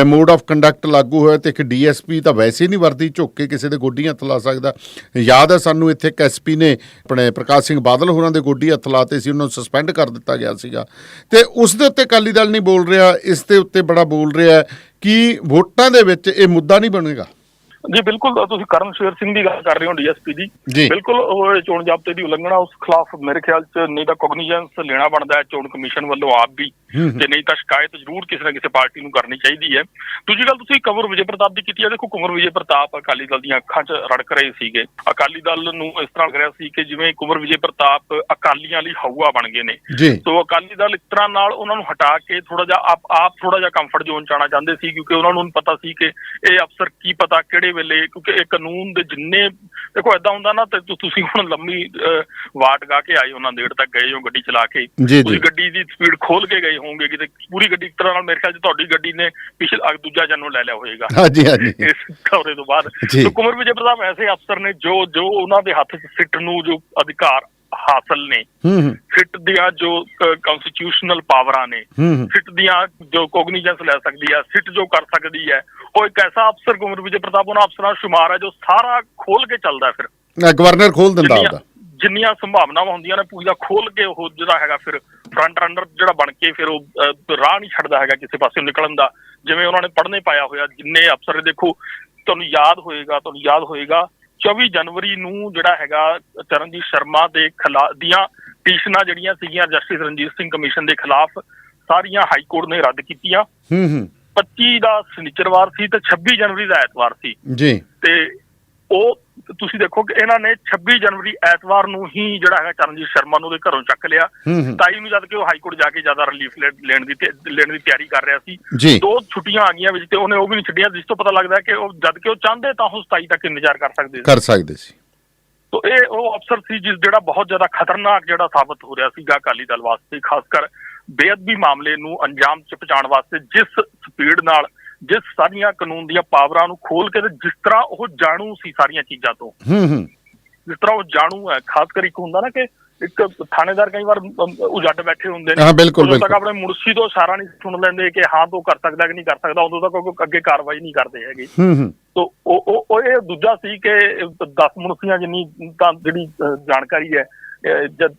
ਮੋਡ ਆਫ ਕੰਡਕਟ ਲਾਗੂ ਹੋਇਆ ਤੇ ਇੱਕ ਡੀਐਸਪੀ ਤਾਂ ਵੈਸੇ ਨਹੀਂ ਵਰਦੀ ਝੁੱਕ ਕੇ ਕਿਸੇ ਦੇ ਗੋਡੀ ਹੱਥ ਲਾ ਸਕਦਾ। ਯਾਦ ਹੈ ਸਾਨੂੰ ਇੱਥੇ ਇੱਕ ਐਸਪੀ ਨੇ ਆਪਣੇ ਪ੍ਰਕਾਸ਼ ਸਿੰਘ ਬਾਦਲ ਹੋਰਾਂ ਦੇ ਗੋਡੀ ਹੱਥ ਲਾਤੇ ਸੀ, ਉਹਨਾਂ ਨੂੰ ਸਸਪੈਂਡ ਕਰ ਦਿੱਤਾ ਗਿਆ ਸੀਗਾ। ਤੇ ਉਸ ਦੇ ਉੱਤੇ ਅਕਾਲੀ ਦਲ ਨਹੀਂ ਬੋਲ ਰਿਹਾ ਇਸ ਦੇ ਉੱਤੇ ਬੜਾ ਬੋਲ ਰਿਹਾ ਕਿ ਵੋਟਾਂ ਦੇ ਵਿੱਚ ਇਹ ਮੁੱਦਾ ਨਹੀਂ ਬਣੇਗਾ ਜੀ ਬਿਲਕੁਲ ਤੁਸੀਂ ਕਰਨ ਸ਼ੇਰ ਸਿੰਘ ਦੀ ਗੱਲ ਕਰ ਰਹੇ ਹੋ ਡੀਐਸਪੀ ਦੀ ਜੀ। ਬਿਲਕੁਲ ਉਹ ਚੋਣ ਜ਼ਾਬਤੇ ਦੀ ਉਲੰਘਣਾ ਉਸ ਖਿਲਾਫ ਮੇਰੇ ਖਿਆਲ ਚ ਨਹੀਂ ਤਾਂ ਕੋਗਨੀਜੈਂਸ ਲੈਣਾ ਬਣਦਾ ਹੈ ਚੋਣ ਕਮਿਸ਼ਨ ਵੱਲੋਂ ਆਪ ਵੀ। ਤੇ ਨਹੀਂ ਤਾਂ ਸ਼ਿਕਾਇਤ ਜ਼ਰੂਰ ਕਿਸੇ ਨਾ ਕਿਸੇ ਪਾਰਟੀ ਨੂੰ ਕਰਨੀ ਚਾਹੀਦੀ ਹੈ। ਦੂਜੀ ਗੱਲ ਤੁਸੀਂ ਕੰਵਰ ਵਿਜੇ ਪ੍ਰਤਾਪ ਦੀ ਕੀਤੀ ਹੈ ਦੇਖੋ ਕੁੰਵਰ ਵਿਜੇ ਪ੍ਰਤਾਪ ਅਕਾਲੀ ਦਲ ਦੀਆਂ ਅੱਖਾਂ 'ਚ ਰੜਕ ਰਹੇ ਸੀਗੇ। ਅਕਾਲੀ ਦਲ ਨੂੰ ਇਸ ਤਰ੍ਹਾਂ ਲੱਗ ਰਿਹਾ ਸੀ ਕਿ ਜਿਵੇਂ ਕੁੰਵਰ ਵਿਜੇ ਪ੍ਰਤਾਪ ਅਕਾਲੀਆਂ ਲਈ ਹਊਆ ਬਣ ਗਏ ਨੇ। ਸੋ ਅਕਾਲੀ ਦਲ ਇਸ ਤਰ੍ਹਾਂ ਨਾਲ ਉਹਨਾਂ ਨੂੰ ਹਟਾ ਕੇ ਥੋੜਾ ਜਿਹਾ ਆਪ ਆਪ ਥੋੜਾ ਜਿਹਾ ਕੰਫਰਟ ਜ਼ੋਨ ਚ ਆਉਣਾ ਚਾਹੁੰਦੇ ਸੀ ਕਿਉਂਕਿ ਉਹਨਾਂ ਨੂੰ ਪਤਾ ਸੀ ਕਿ ਇਹ ਅਫਸਰ ਕੀ ਪਤਾ ਕਿਹੜੇ ਵੇਲੇ ਕਿਉਂਕਿ ਇਹ ਕਾਨੂੰਨ ਦੇ ਜਿੰਨੇ ਦੇਖੋ ਐਦਾਂ ਹੁੰਦਾ ਨਾ ਤੇ ਤੁਸੀਂ ਹੁਣ ਲੰਮੀ ਵਾਟ ਗਾ ਕੇ ਆਏ ਉਹਨਾਂ ਨੇੜ ਤੱਕ ਗਏ ਹੋ ਗੱਡੀ ਚਲਾ ਕੇ। ਤੁਸੀਂ ਗੱਡੀ ਦੀ ਸਪੀਡ ਖੋਲ ਕੇ ਗਏ ਹੋਵੋਗੇ ਕਿਤੇ ਪੂਰੀ ਗੱਡੀ ਇੱਕ ਤਰ੍ਹਾਂ ਨਾਲ ਮੇਰੇ ਖਿਆਲ 'ਚ ਤੁਹਾਡੀ ਗੱਡੀ ਨੇ ਪਿਛਲਾ ਦੂਜਾ ਜਨਮ ਲੈ ਲਿਆ ਹੋਵੇਗਾ ਹਾਂਜੀ ਹਾਂਜੀ। ਇਸ ਦੌਰੇ ਤੋਂ ਬਾਅਦ। ਸੋ ਕੁਮਰ ਵਿਜੇ ਪ੍ਰਤਾਪ ਐਸੇ ਅਫਸਰ ਨੇ ਜੋ ਜੋ ਉਹਨਾਂ ਦੇ ਹੱਥ 'ਚ ਸਿੱਟ ਨੂੰ ਜੋ ਅਧਿਕਾਰ ਹਾਸਲ ਨੇ ਸਿੱਟ ਦੀਆਂ ਜੋ ਕਨਸਟੀਟਿਊਸ਼ਨਲ ਪਾਵਰਾਂ ਨੇ। ਸਿੱਟ ਦੀਆਂ ਜੋ ਕੋਗਨੀਜੈਂਸ ਲੈ ਸਕਦੀ ਹੈ ਸਿੱਟ ਜੋ ਕਰ ਸਕਦੀ ਹੈ ਉਹ ਇੱਕ ਐਸਾ ਅਫਸਰ ਕੁਮਰ ਵਿਜੇ ਪ੍ਰਤਾਪ ਉਹਨਾਂ ਅਫਸਰਾਂ ਸ਼ੁਮਾਰ ਹੈ ਜੋ ਸਾਰਾ ਖੋਲ ਕੇ ਚੱਲਦਾ ਫਿਰ। ਗਵਰਨਰ ਖੋਲ ਦਿੰਦਾ ਆਪਦਾ। ਜਿੰਨੀਆਂ ਸੰਭਾਵਨਾਵਾਂ ਹੁੰਦੀਆਂ ਨੇ ਪੂਰਾ ਖੋਲ ਕੇ ਉਹ ਜਿਹੜਾ ਹੈਗਾ ਫਿਰ ਫਰੰਟ ਰਨਰ ਜਿਹੜਾ ਬਣ ਕੇ ਫਿਰ ਉਹ ਰਾਹ ਨਹੀਂ ਛੱਡਦਾ ਹੈਗਾ ਕਿਸੇ ਪਾਸੇ ਨਿਕਲਣ ਦਾ। ਜਿਵੇਂ ਉਹਨਾਂ ਨੇ ਪੜ੍ਹਨੇ ਪਾਇਆ ਹੋਇਆ ਜਿੰਨੇ ਅਫਸਰ ਦੇਖੋ ਤੁਹਾਨੂੰ ਯਾਦ ਹੋਏਗਾ ਤੁਹਾਨੂੰ ਯਾਦ ਹੋਏਗਾ 24 ਜਨਵਰੀ ਨੂੰ ਜਿਹੜਾ ਹੈਗਾ ਚਰਨਜੀਤ ਸ਼ਰਮਾ ਦੇ ਖਿਲਾਫ ਦੀਆਂ ਪੀਸ਼ਨਾਂ ਜਿਹੜੀਆਂ ਸੀਗੀਆਂ ਜਸਟਿਸ ਰਣਜੀਤ ਸਿੰਘ ਕਮਿਸ਼ਨ ਦੇ ਖਿਲਾਫ ਸਾਰੀਆਂ ਹਾਈ ਕੋਰਟ ਨੇ ਰੱਦ ਕੀਤੀਆਂ। ਹੂੰ ਹੂੰ। 25 ਦਾ ਸ਼ਨੀਚਰਵਾਰ ਸੀ ਤੇ 26 ਜਨਵਰੀ ਦਾ ਐਤਵਾਰ ਸੀ। ਜੀ। ਤੇ ਉਹ ਤੁਸੀਂ ਦੇਖੋ ਕਿ ਇਹਨਾਂ ਨੇ 26 ਜਨਵਰੀ ਐਤਵਾਰ ਨੂੰ ਹੀ ਜਿਹੜਾ ਹੈਗਾ ਚਰਨਜੀਤ ਸ਼ਰਮਾ ਨੂੰ ਉਹਦੇ ਘਰੋਂ ਚੱਕ ਲਿਆ। ਹੂੰ ਹੂੰ। 27 ਨੂੰ ਜਦ ਕਿ ਉਹ ਹਾਈ ਕੋਰਟ ਜਾ ਕੇ ਜ਼ਿਆਦਾ ਰਿਲੀਫ ਲੈਣ ਦੀ ਲੈਣ ਦੀ ਤਿਆਰੀ ਕਰ ਰਿਹਾ ਸੀ। ਦੋ ਛੁੱਟੀਆਂ ਆ ਗਈਆਂ ਵਿੱਚ ਤੇ ਉਹਨੇ ਉਹ ਵੀ ਨਹੀਂ ਛੱਡੀਆਂ ਜਿਸ ਤੋਂ ਪਤਾ ਲੱਗਦਾ ਕਿ ਉਹ ਜਦ ਕਿ ਉਹ ਚਾਹੁੰਦੇ ਤਾਂ ਉਹ 27 ਤੱਕ ਇੰਤਜ਼ਾਰ ਕਰ ਸਕਦੇ ਸੀ। ਕਰ ਸਕਦੇ ਸੀ। ਤੋ ਇਹ ਉਹ ਅਫਸਰ ਸੀ ਜਿਸ ਜਿਹੜਾ ਬਹੁਤ ਜ਼ਿਆਦਾ ਖਤਰਨਾਕ ਜਿਹੜਾ ਸਾਬਤ ਹੋ ਰਿਹਾ ਸੀਗਾ ਅਕਾਲੀ ਦਲ ਵਾਸਤੇ ਖਾਸ ਕਰ ਬੇਅਦਬੀ ਮਾਮਲੇ ਨੂੰ ਅੰਜਾਮ ਚ ਪਹੁੰਚਾਉਣ ਵਾਸਤੇ ਜਿਸ ਸਪੀਡ ਨਾਲ ਜਿਸ ਸਾਰੀਆਂ ਕਾਨੂੰਨ ਦੀਆਂ ਪਾਵਰਾਂ ਨੂੰ ਖੋਲ ਕੇ ਤੇ ਜਿਸ ਤਰ੍ਹਾਂ ਉਹ ਜਾਣੂ ਸੀ ਸਾਰੀਆਂ ਚੀਜ਼ਾਂ ਤੋਂ। ਹੂੰ ਹੂੰ। ਜਿਸ ਤਰ੍ਹਾਂ ਉਹ ਜਾਣੂ ਹੈ ਖਾਸ ਕਰ ਇੱਕ ਹੁੰਦਾ ਨਾ ਕਿ ਇੱਕ ਥਾਣੇਦਾਰ ਕਈ ਵਾਰ ਉਜੱਡ ਬੈਠੇ ਹੁੰਦੇ ਨੇ। ਹਾਂ, ਬਿਲਕੁਲ, ਤੱਕ। ਆਪਣੇ ਮੁਰਸ਼ੀ ਤੋਂ ਇਸ਼ਾਰਾ ਨਹੀਂ ਸੁਣ ਲੈਂਦੇ ਕਿ ਹਾਂ ਤੂੰ ਕਰ ਸਕਦਾ ਕਿ ਨਹੀਂ ਕਰ ਸਕਦਾ ਉਦੋਂ ਤੱਕ ਉਹ ਅੱਗੇ ਕਾਰਵਾਈ ਨਹੀਂ ਕਰਦੇ ਹੈਗੇ। ਹੂੰ ਹੂੰ। ਤੋ ਉਹ ਉਹ ਇਹ ਦੂਜਾ ਸੀ ਕਿ 10 ਮੁਨਸੀਆਂ ਜਿੰਨੀ ਤਾਂ ਜਿਹੜੀ ਜਾਣਕਾਰੀ ਹੈ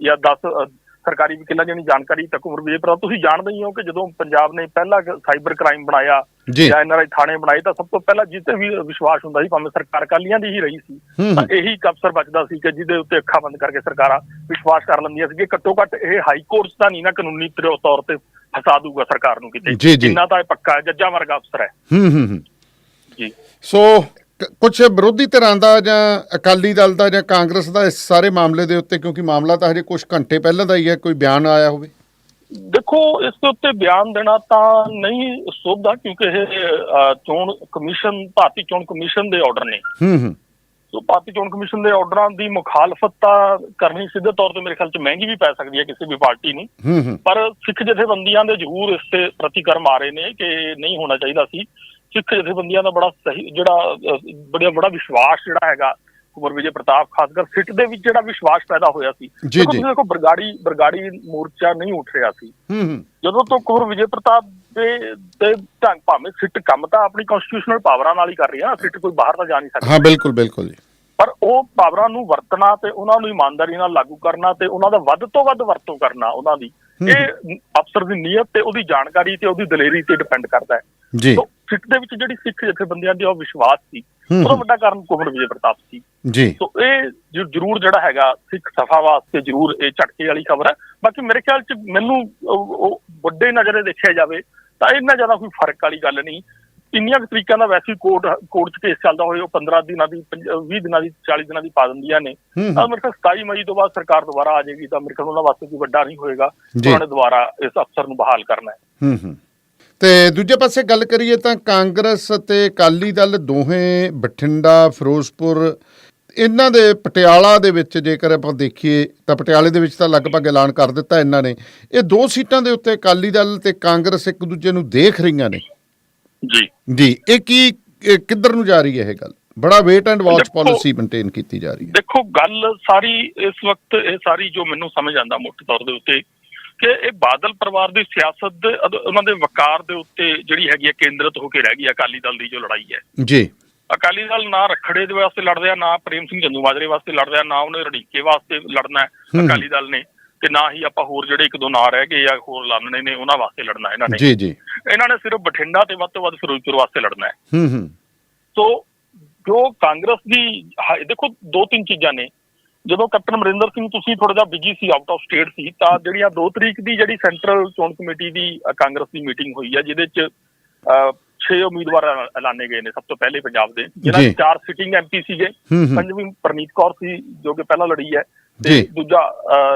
ਜਾਂ 10 ਸਰਕਾਰੀ ਵਕੀਲਾਂ ਜਿੰਨੀ ਜਾਣਕਾਰੀ ਤੱਕ ਉਮਰ ਵਿਜੇ ਪਰ ਤੁਸੀਂ ਜਾਣਦੇ ਹੀ ਹੋ ਕਿ ਜਦੋਂ ਪੰਜਾਬ ਨੇ ਪਹਿਲਾ ਸਾਈਬਰ ਕ੍ਰਾਈਮ ਬਣਾਇਆ ਜੀ। ਐਨਆਰਆਈ ਥਾਣੇ ਬਣਾਏ ਤਾਂ ਸਭ ਤੋਂ ਪਹਿਲਾਂ ਜਿੱਤੇ ਵੀ ਵਿਸ਼ਵਾਸ ਹੁੰਦਾ ਸੀ ਭਾਵੇਂ ਸਰਕਾਰ ਕਾਲੀਆਂ ਦੀ ਹੀ ਰਹੀ ਸੀ ਤਾਂ ਇਹੀ ਇੱਕ ਅਫਸਰ ਬਚਦਾ ਸੀ ਕਿ ਜਿਹਦੇ ਉੱਤੇ ਅੱਖਾਂ ਬੰਦ ਕਰਕੇ ਸਰਕਾਰਾਂ ਵਿਸ਼ਵਾਸ ਕਰ ਲੈਂਦੀਆਂ ਸੀ ਕਿ ਘੱਟੋ ਘੱਟ ਇਹ ਹਾਈ ਕੋਰਟ ਤਾਂ ਨਹੀਂ ਨਾ ਕਾਨੂੰਨੀ ਤੌਰ ਤੌਰ ਤੇ ਫਸਾ ਦੂਗਾ ਸਰਕਾਰ ਨੂੰ ਕਿਤੇ। ਜਿੰਨਾ ਤਾਂ ਇਹ ਪੱਕਾ ਹੈ ਜੱਜਾਂ ਵਰਗਾ ਅਫਸਰ ਹੈ। ਹੂੰ ਹੂੰ ਹੂੰ। ਜੀ। ਸੋ ਕੁਝ ਵਿਰੋਧੀ ਧਿਰਾਂ ਦਾ ਜਾਂ ਅਕਾਲੀ ਦਲ ਦਾ ਜਾਂ ਕਾਂਗਰਸ ਦਾ ਇਸ ਸਾਰੇ ਮਾਮਲੇ ਦੇ ਉੱਤੇ ਕਿਉਂਕਿ ਮਾਮਲਾ ਤਾਂ ਹਜੇ ਕੁਝ ਘੰਟੇ ਪਹਿਲਾਂ ਦਾ ਹੀ ਹੈ ਕੋਈ ਬਿਆਨ ਆਇਆ ਹੋਵੇ? ਦੇਖੋ ਇਸ ਦੇ ਉੱਤੇ ਬਿਆਨ ਦੇਣਾ ਤਾਂ ਨਹੀਂ ਸੋਭਦਾ ਕਿਉਂਕਿ ਇਹ ਚੋਣ ਕਮਿਸ਼ਨ ਭਾਰਤੀ ਚੋਣ ਕਮਿਸ਼ਨ ਦੇ ਆਰਡਰ ਨੇ। ਹੂੰ ਹੂੰ। ਸੋ ਭਾਰਤੀ ਚੋਣ ਕਮਿਸ਼ਨ ਦੇ ਆਰਡਰਾਂ ਦੀ ਮੁਖਾਲਫਤ ਤਾਂ ਕਰਨੀ ਸਿੱਧੇ ਤੌਰ ਤੇ ਮੇਰੇ ਖਿਆਲ ਚ ਮਹਿੰਗੀ ਵੀ ਪੈ ਸਕਦੀ ਹੈ ਕਿਸੇ ਵੀ ਪਾਰਟੀ ਨੂੰ। ਹੂੰ ਹੂੰ। ਪਰ ਸਿੱਖ ਜਥੇਬੰਦੀਆਂ ਦੇ ਜ਼ਰੂਰ ਇਸ ਤੇ ਪ੍ਰਤੀਕਰਮ ਆ ਰਹੇ ਨੇ ਕਿ ਨਹੀਂ ਹੋਣਾ ਚਾਹੀਦਾ ਸੀ। ਸਿੱਖ ਜਥੇਬੰਦੀਆਂ ਦਾ ਬੜਾ ਸਹੀ ਜਿਹੜਾ ਬੜਾ ਬੜਾ ਵਿਸ਼ਵਾਸ ਜਿਹੜਾ ਹੈਗਾ ਕੁਮਰ ਵਿਜੇ ਪ੍ਰਤਾਪ ਖਾਸ ਕਰ ਸਿੱਖ ਦੇ ਵਿੱਚ ਜਿਹੜਾ ਵਿਸ਼ਵਾਸ ਪੈਦਾ ਹੋਇਆ ਸੀ। ਜੀ, ਦੇਖੋ ਬਰਗਾੜੀ ਬਰਗਾੜੀ ਮੋਰਚਾ ਨਹੀਂ ਉੱਠ ਰਿਹਾ ਸੀ। ਜਦੋਂ ਤੋਂ ਕੁਮਰ ਵਿਜੇ ਪ੍ਰਤਾਪ ਦੇ ਦੇ ਢੰਗ ਭਾਵੇਂ ਸਿੱਟ ਕੰਮ ਤਾਂ ਆਪਣੀ ਕਨਸਟੀਟਿਊਸ਼ਨਲ ਪਾਵਰਾਂ ਨਾਲ ਹੀ ਕਰ ਰਹੀ ਹੈ ਸਿੱਟ ਕੋਈ ਬਾਹਰ ਤਾਂ ਜਾ ਨਹੀਂ ਸਕਦਾ। ਹਾਂ ਬਿਲਕੁਲ ਬਿਲਕੁਲ ਜੀ। ਪਰ ਉਹ ਪਾਵਰਾਂ ਨੂੰ ਵਰਤਣਾ ਤੇ ਉਹਨਾਂ ਨੂੰ ਇਮਾਨਦਾਰੀ ਨਾਲ ਲਾਗੂ ਕਰਨਾ ਤੇ ਉਹਨਾਂ ਦਾ ਵੱਧ ਤੋਂ ਵੱਧ ਵਰਤੋਂ ਕਰਨਾ ਉਹਨਾਂ ਦੀ। ਇਹ ਅਫਸਰ ਦੀ ਨੀਅਤ ਤੇ ਉਹਦੀ ਜਾਣਕਾਰੀ ਤੇ ਉਹਦੀ ਦਲੇਰੀ ਤੇ ਡਿਪੈਂਡ ਕਰਦਾ ਹੈ। ਜੀ। ਸੋ ਸਿੱਖ ਦੇ ਵਿੱਚ ਜਿਹੜੀ ਸਿੱਖ ਜਥੇਬੰਦੀਆਂ ਦੀ ਉਹ ਵਿਸ਼ਵਾਸ ਸੀ ਉਹਦਾ। ਵੱਡਾ ਕਾਰਨ ਕੁਮਰ ਵਿਜੇ ਪ੍ਰਤਾਪ ਸੀ। ਜੀ। ਸੋ ਇਹ ਜ਼ਰੂਰ ਜਿਹੜਾ ਹੈਗਾ ਸਿੱਖ ਸਭਾ ਵਾਸਤੇ ਜ਼ਰੂਰ ਇਹ ਝਟਕੇ ਵਾਲੀ ਖਬਰ ਹੈ। ਬਾਕੀ ਮੇਰੇ ਖਿਆਲ ਚ ਮੈਨੂੰ ਉਹ ਉਹ ਵੱਡੇ ਨਜ਼ਰੇ ਦੇਖਿਆ ਜਾਵੇ ਤਾਂ ਇੰਨਾ ਜ਼ਿਆਦਾ ਕੋਈ ਫ਼ਰਕ ਵਾਲੀ ਗੱਲ ਨਹੀਂ। ਇੰਨੀਆਂ ਕੁ ਤਰੀਕਿਆਂ ਦਾ ਵੈਸੇ ਕੋਰਟ ਕੋਰਟ 'ਚ ਕੇਸ ਚੱਲਦਾ ਹੋਏ ਉਹ 15 ਦਿਨਾਂ ਦੀ ਪੰਜ- 20 ਦਿਨਾਂ ਦੀ 40 ਦਿਨਾਂ ਦੀ ਪਾ ਦਿੰਦੀਆਂ ਨੇ। ਤਾਂ। ਮੇਰੇ ਖਿਆਲ 27 ਮਈ ਤੋਂ ਬਾਅਦ ਸਰਕਾਰ ਦੁਬਾਰਾ ਆ ਜਾਏਗੀ ਤਾਂ ਮੇਰੇ ਖਿਆਲ ਉਹਨਾਂ ਵਾਸਤੇ ਕੋਈ ਵੱਡਾ ਨਹੀਂ ਹੋਏਗਾ। ਉਹਨਾਂ ਨੇ ਦੁਬਾਰਾ ਇਸ ਅਫਸਰ ਨੂੰ ਬਹਾਲ ਕਰਨਾ ਹੈ। ਹੂੰ ਹੂੰ। ਤੇ ਦੂਜੇ ਪਾਸੇ ਗੱਲ ਕਰੀਏ ਤਾਂ ਕਾਂਗਰਸ ਅਤੇ ਅਕਾਲੀ ਦਲ ਦੋਹੇ ਬਠਿੰਡਾ ਫਿਰੋਜ਼ਪੁਰ ਇਹਨਾਂ ਦੇ ਪਟਿਆਲਾ ਦੇ ਵਿੱਚ ਜੇਕਰ ਆਪਾਂ ਦੇਖੀਏ ਤਾਂ ਪਟਿਆਲੇ ਦੇ ਵਿੱਚ ਤਾਂ ਲਗਭਗ ਐਲਾਨ ਕਰ ਦਿੱਤਾ ਇਹਨਾਂ ਨੇ। ਇਹ ਦੋ ਸੀਟਾਂ ਦੇ ਉੱਤੇ ਅਕਾਲੀ ਦਲ ਤੇ ਕਾਂਗਰਸ ਇੱਕ ਦੂਜੇ ਨੂੰ ਦੇਖ ਰਹੀਆਂ ਨੇ। ਜੀ। ਜੀ ਇਹ ਕੀ ਕਿੱਧਰ ਨੂੰ ਜਾ ਰਹੀ ਹੈ ਇਹ ਗੱਲ? ਬੜਾ wait and watch policy maintain ਕੀਤੀ ਜਾ ਰਹੀ ਹੈ। ਦੇਖੋ ਗੱਲ ਸਾਰੀ ਇਸ ਵਕਤ ਇਹ ਸਾਰੀ ਜੋ ਮੈਨੂੰ ਸਮਝ ਆਂਦਾ ਮੋਟੇ ਤੌਰ ਦੇ ਉੱਤੇ ਕਿ ਇਹ ਬਾਦਲ ਪਰਿਵਾਰ ਦੀ ਸਿਆਸਤ ਦੇ ਉਹਨਾਂ ਦੇ ਵਕਾਰ ਦੇ ਉੱਤੇ ਜਿਹੜੀ ਹੈਗੀ ਹੈ ਕੇਂਦਰਿਤ ਹੋ ਕੇ ਰਹਿ ਗਈ ਹੈ ਅਕਾਲੀ ਦਲ ਦੀ ਜੋ ਲੜਾਈ ਹੈ। ਜੀ। ਅਕਾਲੀ ਦਲ ਨਾ ਰਖੜੇ ਦੇ ਵਾਸਤੇ ਲੜ ਰਿਹਾ ਨਾ ਪ੍ਰੇਮ ਸਿੰਘ ਚੰਦੂ ਮਾਜਰੇ ਵਾਸਤੇ ਲੜ ਰਿਹਾ ਨਾ ਉਹਨੇ ਰੜੀਕੇ ਵਾਸਤੇ ਲੜਨਾ ਹੈ। ਅਕਾਲੀ ਦਲ ਨੇ ਤੇ ਨਾ ਹੀ ਆਪਾਂ ਹੋਰ ਜਿਹੜੇ ਇੱਕ ਦੋ ਨਾਂ ਰਹਿ ਗਏ ਜਾਂ ਹੋਰ ਲਾਣਨੇ ਨੇ ਉਹਨਾਂ ਵਾਸਤੇ ਲੜਨਾ ਇਹਨਾਂ ਨੇ। ਜੀ ਜੀ। ਇਹਨਾਂ ਨੇ ਸਿਰਫ ਬਠਿੰਡਾ ਤੇ ਵੱਧ ਤੋਂ ਵੱਧ ਫਿਰੋਜ਼ਪੁਰ ਵਾਸਤੇ ਲੜਨਾ ਹੈ ਹੂੰ ਹੂੰ ਸੋ ਜੋ ਕਾਂਗਰਸ ਦੀ ਦੇਖੋ ਦੋ ਤਿੰਨ ਚੀਜ਼ਾਂ ਨੇ ਜਦੋਂ ਕੈਪਟਨ ਅਮਰਿੰਦਰ ਸਿੰਘ ਤੁਸੀਂ ਥੋੜਾ ਜਿਹਾ ਬਿਜ਼ੀ ਸੀ ਆਊਟ ਆਫ ਸਟੇਟ ਸੀ ਤਾਂ ਜਿਹੜੀਆਂ 2 ਤਰੀਕ ਦੀ ਜਿਹੜੀ ਸੈਂਟਰਲ ਚੋਣ ਕਮੇਟੀ ਦੀ ਕਾਂਗਰਸ ਦੀ ਮੀਟਿੰਗ ਹੋਈ ਹੈ ਜਿਹਦੇ ਚ 6 ਉਮੀਦਵਾਰ ਐਲਾ- ਐਲਾਨੇ ਗਏ ਨੇ ਸਭ ਤੋਂ ਪਹਿਲੇ ਪੰਜਾਬ ਦੇ ਜਿਨ੍ਹਾਂ ਜੀ। ਚ ਚਾਰ ਸਿਟਿੰਗ ਐਮਪੀ ਸੀਗੇ। ਪੰਜਵੀਂ ਪ੍ਰਨੀਤ ਕੌਰ ਸੀ ਜੋ ਕਿ ਪਹਿਲਾਂ ਲੜੀ ਹੈ ਤੇ। ਦੂਜਾ